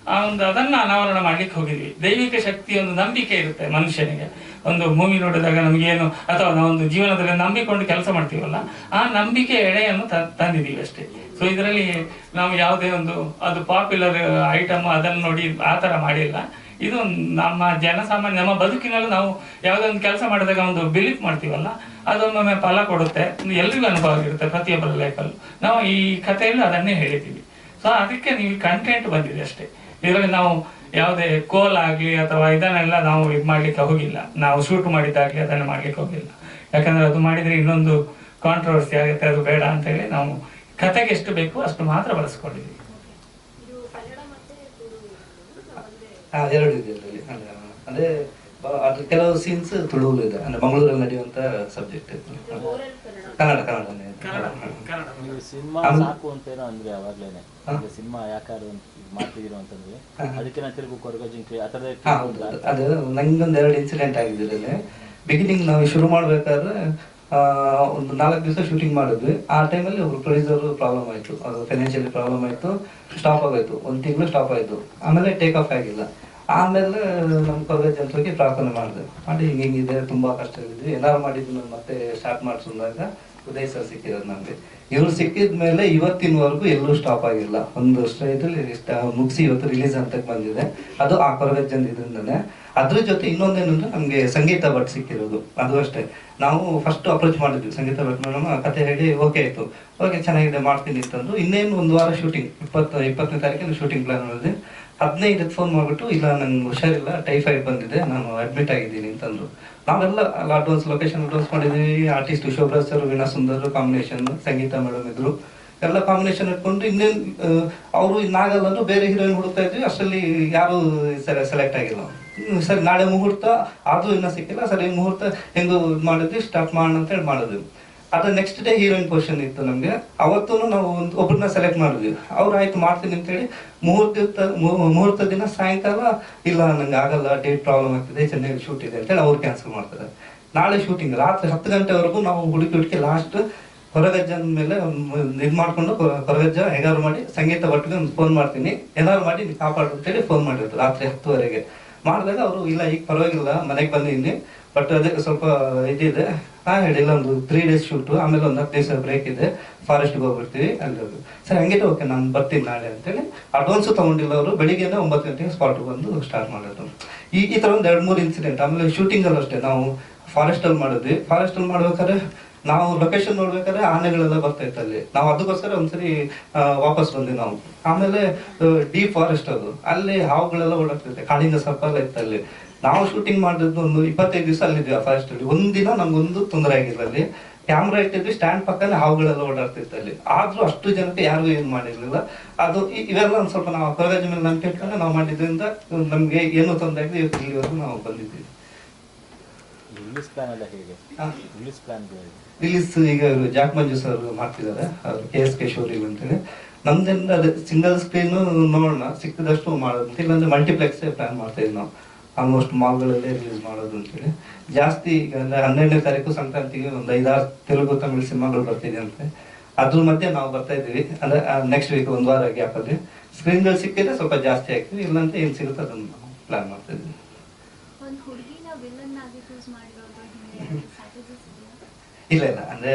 ಆ ಒಂದು ಅದನ್ನ ಅನಾವರಣ ಮಾಡ್ಲಿಕ್ಕೆ ಹೋಗಿದ್ವಿ. ದೈವಿಕ ಶಕ್ತಿ ಒಂದು ನಂಬಿಕೆ ಇರುತ್ತೆ ಮನುಷ್ಯನಿಗೆ. ಒಂದು ಮೂವಿ ನೋಡಿದಾಗ ನಮಗೇನು, ಅಥವಾ ಒಂದು ಜೀವನದಲ್ಲಿ ನಂಬಿಕೊಂಡು ಕೆಲಸ ಮಾಡ್ತೀವಲ್ಲ, ಆ ನಂಬಿಕೆ ಎಳೆಯನ್ನು ತಂದಿದೀವಿ ಅಷ್ಟೇ. ಸೊ ಇದರಲ್ಲಿ ನಾವು ಯಾವುದೇ ಒಂದು, ಅದು ಪಾಪ್ಯುಲರ್ ಐಟಮ್ ಅದನ್ನು ನೋಡಿ ಆ ಥರ ಮಾಡಿಲ್ಲ. ಇದು ನಮ್ಮ ಜನಸಾಮಾನ್ಯ, ನಮ್ಮ ಬದುಕಿನಲ್ಲೂ ನಾವು ಯಾವುದೇ ಒಂದು ಕೆಲಸ ಮಾಡಿದಾಗ ಒಂದು ಬಿಲೀಫ್ ಮಾಡ್ತೀವಲ್ಲ ಅದೊಮ್ಮೊಮ್ಮೆ ಫಲ ಕೊಡುತ್ತೆ. ಎಲ್ರಿಗೂ ಅನುಭವ ಆಗಿರುತ್ತೆ ಪ್ರತಿಯೊಬ್ಬರ ಲೈಫಲ್ಲೂ ನಾವು ಈ ಕಥೆಯಲ್ಲಿ ಅದನ್ನೇ ಹೇಳಿದ್ದೀವಿ. ಸೊ ಅದಕ್ಕೆ ನೀವು ಕಂಟೆಂಟ್ ಬಂದಿದೆ ಅಷ್ಟೇ. ಇದರಲ್ಲಿ ನಾವು ಯಾವುದೇ ಕೋಲ್ ಆಗಲಿ ಅಥವಾ ಇದನ್ನೆಲ್ಲ ನಾವು ಇದು ಮಾಡ್ಲಿಕ್ಕೆ ಹೋಗಿಲ್ಲ. ನಾವು ಶೂಟ್ ಮಾಡಿದ್ದಾಗಲಿ ಅದನ್ನು ಮಾಡ್ಲಿಕ್ಕೆ ಹೋಗಿಲ್ಲ. ಯಾಕಂದ್ರೆ ಅದು ಮಾಡಿದ್ರೆ ಇನ್ನೊಂದು ಕಾಂಟ್ರವರ್ಸಿ ಆಗುತ್ತೆ, ಅದು ಬೇಡ ಅಂತ ಹೇಳಿ ನಾವು ಕಥೆಗೆ ಎಷ್ಟು ಬೇಕು ಅಷ್ಟು ಮಾತ್ರ ಬಳಸ್ಕೊಂಡಿದ್ದೀವಿ ಹಾ, ಎರಡು ಇದೆ ಅದರಲ್ಲಿ. ಅಂದ್ರೆ, ಅದ್ರ ಕೆಲವು ಸೀನ್ಸ್ ತುಳುವಲು ಇದೆ. ಅಂದ್ರೆ ಮಂಗಳೂರಲ್ಲಿ ನಡೆಯುವಂತ ಸಬ್ಜೆಕ್ಟ್ ಕನ್ನಡ. ಕನ್ನಡ ನೀವು ಸಿನಿಮಾ ಸಾಕು ಅಂತೇನೋ ಅಂದ್ರೆ ಅವಾಗ್ಲೇನೆ. ಸಿನಿಮಾ ಯಾಕಾರು ಮಾಡ್ತಿದ್ದೀರೋ ಅಂತಂದ್ರೆ. ಅದಕ್ಕೆ ನಾ ತಿರುಗು ಕೊರಗ ಜಿಂಕೆ ಆ ಥರದೇ. ಅದು ನಂಗೊಂದು ಎರಡು ಇನ್ಸಿಡೆಂಟ್ ಆಗಿದೆ ಇದರಲ್ಲಿ ಬಿಗಿನಿಂಗ್ ನಾವು ಶುರು ಮಾಡ್ಬೇಕಾದ್ರೆ ಒಂದು ನಾಲ್ಕು ದಿವಸ ಶೂಟಿಂಗ್ ಮಾಡಿದ್ವಿ. ಆ ಟೈಮಲ್ಲಿ ಒಬ್ರು ಪ್ರೊಡ್ಯೂಸರ್ ಪ್ರಾಬ್ಲಮ್ ಆಯಿತು. ಅದು ಫೈನಾನ್ಷಿಯಲಿ ಪ್ರಾಬ್ಲಮ್ ಆಯಿತು. ಸ್ಟಾಪ್ ಆಗೋಯ್ತು. ಒಂದು ತಿಂಗಳು ಸ್ಟಾಪ್ ಆಯಿತು. ಆಮೇಲೆ ಟೇಕ್ ಆಫ್ ಆಗಿಲ್ಲ. ಆಮೇಲೆ ನಮ್ಮ ಕಾಲೇಜ್ ಜನರಿಗೆ ಪ್ರಾರ್ಥನೆ ಮಾಡಿದೆ. ಮಾಡಿ, ಹಿಂಗೆ ಹಿಂಗಿದೆ ತುಂಬ ಕಷ್ಟ ಆಗಿದ್ವಿ ಏನಾರು ಮಾಡಿದ್ದು ಮತ್ತೆ ಸ್ಟಾರ್ಟ್ ಮಾಡಿಸಿದಾಗ ಉದಯ್ ಸರ್ ಸಿಕ್ಕಿರೋದು ನಮಗೆ ಇವ್ರು ಸಿಕ್ಕಿದ ಮೇಲೆ ಇವತ್ತಿನವರೆಗೂ ಎಲ್ಲೂ ಸ್ಟಾಪ್ ಆಗಿಲ್ಲ. ಒಂದು ಸ್ಟ್ರೈಟಲ್ಲಿ ಮುಗಿಸಿ ಇವತ್ತು ರಿಲೀಸ್ ಅಂತ ಬಂದಿದೆ. ಅದು ಆ ಕೊರಗಜ್ಜನ್ ಇದರಿಂದನೇ ಅದ್ರ ಜೊತೆ ಇನ್ನೊಂದೇನಂದ್ರೆ ನಮಗೆ ಸಂಗೀತ ಭಟ್ ಸಿಕ್ಕಿರೋದು. ಅದು ಅಷ್ಟೇ. ನಾವು ಫಸ್ಟ್ ಅಪ್ರೋಚ್ ಮಾಡಿದ್ವಿ ಸಂಗೀತ ಭಟ್ ಮೇಡಮ್ ಕತೆ ಹೇಳಿ ಓಕೆ ಆಯ್ತು. ಓಕೆ ಚೆನ್ನಾಗಿದೆ, ಮಾಡ್ತೀನಿ ಅಂತಂದ್ರು ಇನ್ನೇನು ಒಂದು ವಾರ ಶೂಟಿಂಗ್ ಇಪ್ಪತ್ತು, ಇಪ್ಪತ್ತನೇ ತಾರೀಕಿನ ಶೂಟಿಂಗ್ ಪ್ಲಾನ್ ಮಾಡಿದ್ವಿ ಹದಿನೈದು ಫೋನ್ ಮಾಡ್ಬಿಟ್ಟು, ಇಲ್ಲ, ನಂಗೆ ಹುಷಾರಿಲ್ಲ ಟೈಫಾಯ್ಡ್ ಬಂದಿದೆ, ನಾನು ಅಡ್ಮಿಟ್ ಆಗಿದ್ದೀನಿ ಅಂತಂದ್ರು. ನಾವೆಲ್ಲ ಅಡ್ವಾನ್ಸ್ ಲೊಕೇಶನ್ ಅಡ್ವಾನ್ಸ್ ಮಾಡಿದ್ವಿ artist Shobaraj sir, Veena Sundar combination Sangeetha madam ಇದ್ರು. ಎಲ್ಲ ಕಾಂಬಿನೇಷನ್ ಇಟ್ಕೊಂಡು ಇನ್ನೇನು ಅವರು ಇನ್ನಾಗಲ್ಲ ಅಂದ್ರೆ ಬೇರೆ ಹೀರೋಯಿನ್ ಹುಡುಕ್ತಾ ಇದ್ವಿ. ಅಷ್ಟರಲ್ಲಿ ಯಾರು ಸೆಲೆಕ್ಟ್ ಆಗಿಲ್ಲ. ಸರಿ, ನಾಳೆ ಮುಹೂರ್ತ, ಅದು ಇನ್ನೂ ಸಿಕ್ಕಿಲ್ಲ. ಸರ್ ಈ ಮುಹೂರ್ತ ಹೆಂಗು ಮಾಡಿದ್ವಿ ಸ್ಟಾರ್ಟ್ ಮಾಡೋಣ ಅಂತ ಹೇಳಿ ಮಾಡಿದ್ವಿ. ಅದ್ರ ನೆಕ್ಸ್ಟ್ ಡೇ ಹೀರೋಯಿನ್ ಪೊಸಿಷನ್ ಇತ್ತು ನಮಗೆ. ಅವತ್ತು ನಾವು ಒಂದು ಒಬ್ಬರನ್ನ ಸೆಲೆಕ್ಟ್ ಮಾಡಿದ್ವಿ. ಅವ್ರು, ಆಯ್ತು, ಮಾಡ್ತೀನಿ ಅಂತೇಳಿ ಮುಹೂರ್ತ ಮುಹೂರ್ತ ದಿನ ಸಾಯಂಕಾಲ, ಇಲ್ಲ, ನಂಗೆ ಆಗಲ್ಲ ಡೇಟ್ ಪ್ರಾಬ್ಲಮ್ ಆಗ್ತಿದೆ ಚೆನ್ನಾಗಿ ಶೂಟ್ ಇದೆ ಅಂತೇಳಿ ಅವ್ರು ಕ್ಯಾನ್ಸಲ್ ಮಾಡ್ತಾರೆ. ನಾಳೆ ಶೂಟಿಂಗ್ ರಾತ್ರಿ ಹತ್ತು ಗಂಟೆವರೆಗೂ ನಾವು ಹುಡುಕಿ ಹುಡುಕಿ ಲಾಸ್ಟ್ ಹೊರಗಜ್ಜನ ಮೇಲೆ ಇದು ಮಾಡ್ಕೊಂಡು ಹೊರ- ಹೊರಗಜ್ಜ, ಹೆಗಾರು ಮಾಡಿ, ಸಂಗೀತ ಒಟ್ಟಿಗೆ ಫೋನ್ ಮಾಡ್ತೀನಿ. ಏನಾದ್ರು ಮಾಡಿ ಕಾಪಾಡು ಅಂತೇಳಿ ಫೋನ್ ಮಾಡಿದ್ರು ರಾತ್ರಿ ಹತ್ತುವರೆಗೆ. ಮಾಡಿದಾಗ ಅವರು, ಇಲ್ಲ, ಈಗ ಪರವಾಗಿಲ್ಲ, ಮನೆಗೆ ಬಂದಿದ್ದೀನಿ ಬಟ್ ಅದಕ್ಕೆ ಸ್ವಲ್ಪ ಇದಿದೆ. ನಾ ಹೇಳಿಲ್ಲ ಒಂದು ತ್ರೀ ಡೇಸ್ ಶೂಟು ಆಮೇಲೆ ಒಂದು ಹತ್ತು ದಿವಸ ಬ್ರೇಕ್ ಇದೆ. ಫಾರೆಸ್ಟ್ಗೆ ಹೋಗ್ಬಿಡ್ತೀವಿ ಅಲ್ಲಿ ಸರ್ ಸರಿ ಹಂಗಿದ್ರೆ ಓಕೆ, ನಾನು ಬರ್ತೀನಿ ನಾಳೆ ಅಂತೇಳಿ. ಅಡ್ವಾನ್ಸು ತೊಗೊಂಡಿಲ್ಲ ಅವರು ಬೆಳಿಗ್ಗೆನೇ ಒಂಬತ್ತು ಗಂಟೆಗೆ ಸ್ಪಾಟ್ ಬಂದು ಸ್ಟಾರ್ಟ್ ಮಾಡೋದು ಈ ಈ ಥರ ಒಂದು ಎರಡು ಮೂರು ಇನ್ಸಿಡೆಂಟ್ ಆಮೇಲೆ ಶೂಟಿಂಗಲ್ಲೂ ಅಷ್ಟೇ ನಾವು ಫಾರೆಸ್ಟಲ್ಲಿ ಮಾಡಿದ್ವಿ. ಫಾರೆಸ್ಟಲ್ಲಿ ಮಾಡ್ಬೇಕಾದ್ರೆ ನಾವು ಲೊಕೇಶನ್ ನೋಡ್ಬೇಕಾದ್ರೆ ಆನೆಗಳೆಲ್ಲ ಬರ್ತಾ ಇತ್ತು ಅಲ್ಲಿ. ನಾವು ಅದಕ್ಕೋಸ್ಕರ ಒಂದ್ಸರಿ ವಾಪಸ್ ಬಂದ್ವಿ ನಾವು. ಆಮೇಲೆ ಡೀಪ್ ಫಾರೆಸ್ಟ್ ಅದು. ಅಲ್ಲಿ ಹಾವುಗಳೆಲ್ಲ ಓಡಾಡ್ತಿರುತ್ತೆ. ಕಾಳಿಂಗ ಸರ್ಪ ಎಲ್ಲ ಇತ್ತು ಅಲ್ಲಿ. ನಾವು ಶೂಟಿಂಗ್ ಮಾಡಿದ್ದು ಒಂದು ಇಪ್ಪತ್ತೈದು ದಿವಸ ಅಲ್ಲಿದ್ದೀವಿ ಆ ಫಾರೆಸ್ಟ್ ಅಲ್ಲಿ. ಒಂದಿನ ನಮ್ಗೊಂದು ತೊಂದರೆ ಆಗಿಲ್ಲ ಅಲ್ಲಿ. ಕ್ಯಾಮ್ರಾ ಇಟ್ಟಿದ್ವಿ ಸ್ಟ್ಯಾಂಡ್ ಪಕ್ಕದಲ್ಲಿ ಹಾವುಗಳೆಲ್ಲ ಓಡಾಡ್ತಿತ್ತು ಅಲ್ಲಿ. ಆದ್ರೂ ಅಷ್ಟು ಜನಕ್ಕೆ ಯಾರು ಏನು ಮಾಡಿರ್ಲಿಲ್ಲ. ಅದು ಇವೆಲ್ಲ ಒಂದ್ ಸ್ವಲ್ಪ ನಾವು ಕೊರಗಜ ಮೇಲೆ ನಂಬಿಕೆ ಇಟ್ಕೊಂಡು ನಾವು ಮಾಡಿದ್ರಿಂದ ನಮ್ಗೆ ಏನು ತೊಂದರೆ ಆಗಿದೆ ಇವತ್ತು ಇಲ್ಲಿವರೆಗೂ ನಾವು ಬಂದಿದ್ದೀವಿ. ರಿಲೀಸ್ ಪ್ಲಾನ್ ಎಲ್ಲ ಹೇಗೆ. ರಿಲೀಸ್ ಪ್ಲಾನ್ ರಿಲೀಸ್ ಈಗ ಜಾಕ್ ಮಂಜು ಸರ್ ಮಾಡ್ತಿದ್ದಾರೆ. ಅವರು ಕೆ ಎಸ್ ಕೆ ಶೋರಿಲ್ ಅಂತೇಳಿ. ನಮ್ದಿಂದ ಅದೇ ಸಿಂಗಲ್ ಸ್ಕ್ರೀನ್ ನೋಡೋಣ. ಸಿಕ್ಕಿದಷ್ಟು ಮಾಡೋದು ಅಂತ. ಇಲ್ಲಾಂದ್ರೆ ಮಲ್ಟಿಪ್ಲೆಕ್ಸ್ ಪ್ಲಾನ್ ಮಾಡ್ತಾ ಇದ್ವಿ ನಾವು. ಆಲ್ಮೋಸ್ಟ್ ಮಾಲ್ಗಳಲ್ಲೇ ರಿಲೀಸ್ ಮಾಡೋದು ಅಂತೇಳಿ. ಜಾಸ್ತಿ ಈಗ ಅಂದ್ರೆ ಹನ್ನೆರಡನೇ ತಾರೀಕು ಸಂಕ್ರಾಂತಿಗೆ ಒಂದು ಐದಾರು ತೆಲುಗು ತಮಿಳು ಸಿನಿಮಾಗಳು ಬರ್ತಿದೆ ಅಂತೆ. ಅದ್ರ ಮಧ್ಯೆ ನಾವು ಬರ್ತಾ ಇದ್ದೀವಿ. ಅಂದ್ರೆ ನೆಕ್ಸ್ಟ್ ವೀಕ್ ಒಂದು ವಾರ ಗ್ಯಾಪಲ್ಲಿ ಸ್ಕ್ರೀನ್ಗಳು ಸಿಕ್ಕಿದ್ರೆ ಸ್ವಲ್ಪ ಜಾಸ್ತಿ ಆಗ್ತೀವಿ ಇಲ್ಲಾಂದ್ರೆ ಏನು ಸಿಗುತ್ತೆ ಅದನ್ನು ಪ್ಲಾನ್ ಮಾಡ್ತಾ ಇದ್ದೀವಿ ಒಂದು ಹುಡುಗಿನ ವಿಲನ್ ಆಗಿ ಚೂಸ್ ಮಾಡಿರೋದು ಹಿಂಗೆ ಸ್ಟ್ರಾಟಜಿಸ್ ಇದೆಯಾ ಇಲ್ಲ ಇಲ್ಲ. ಅಂದ್ರೆ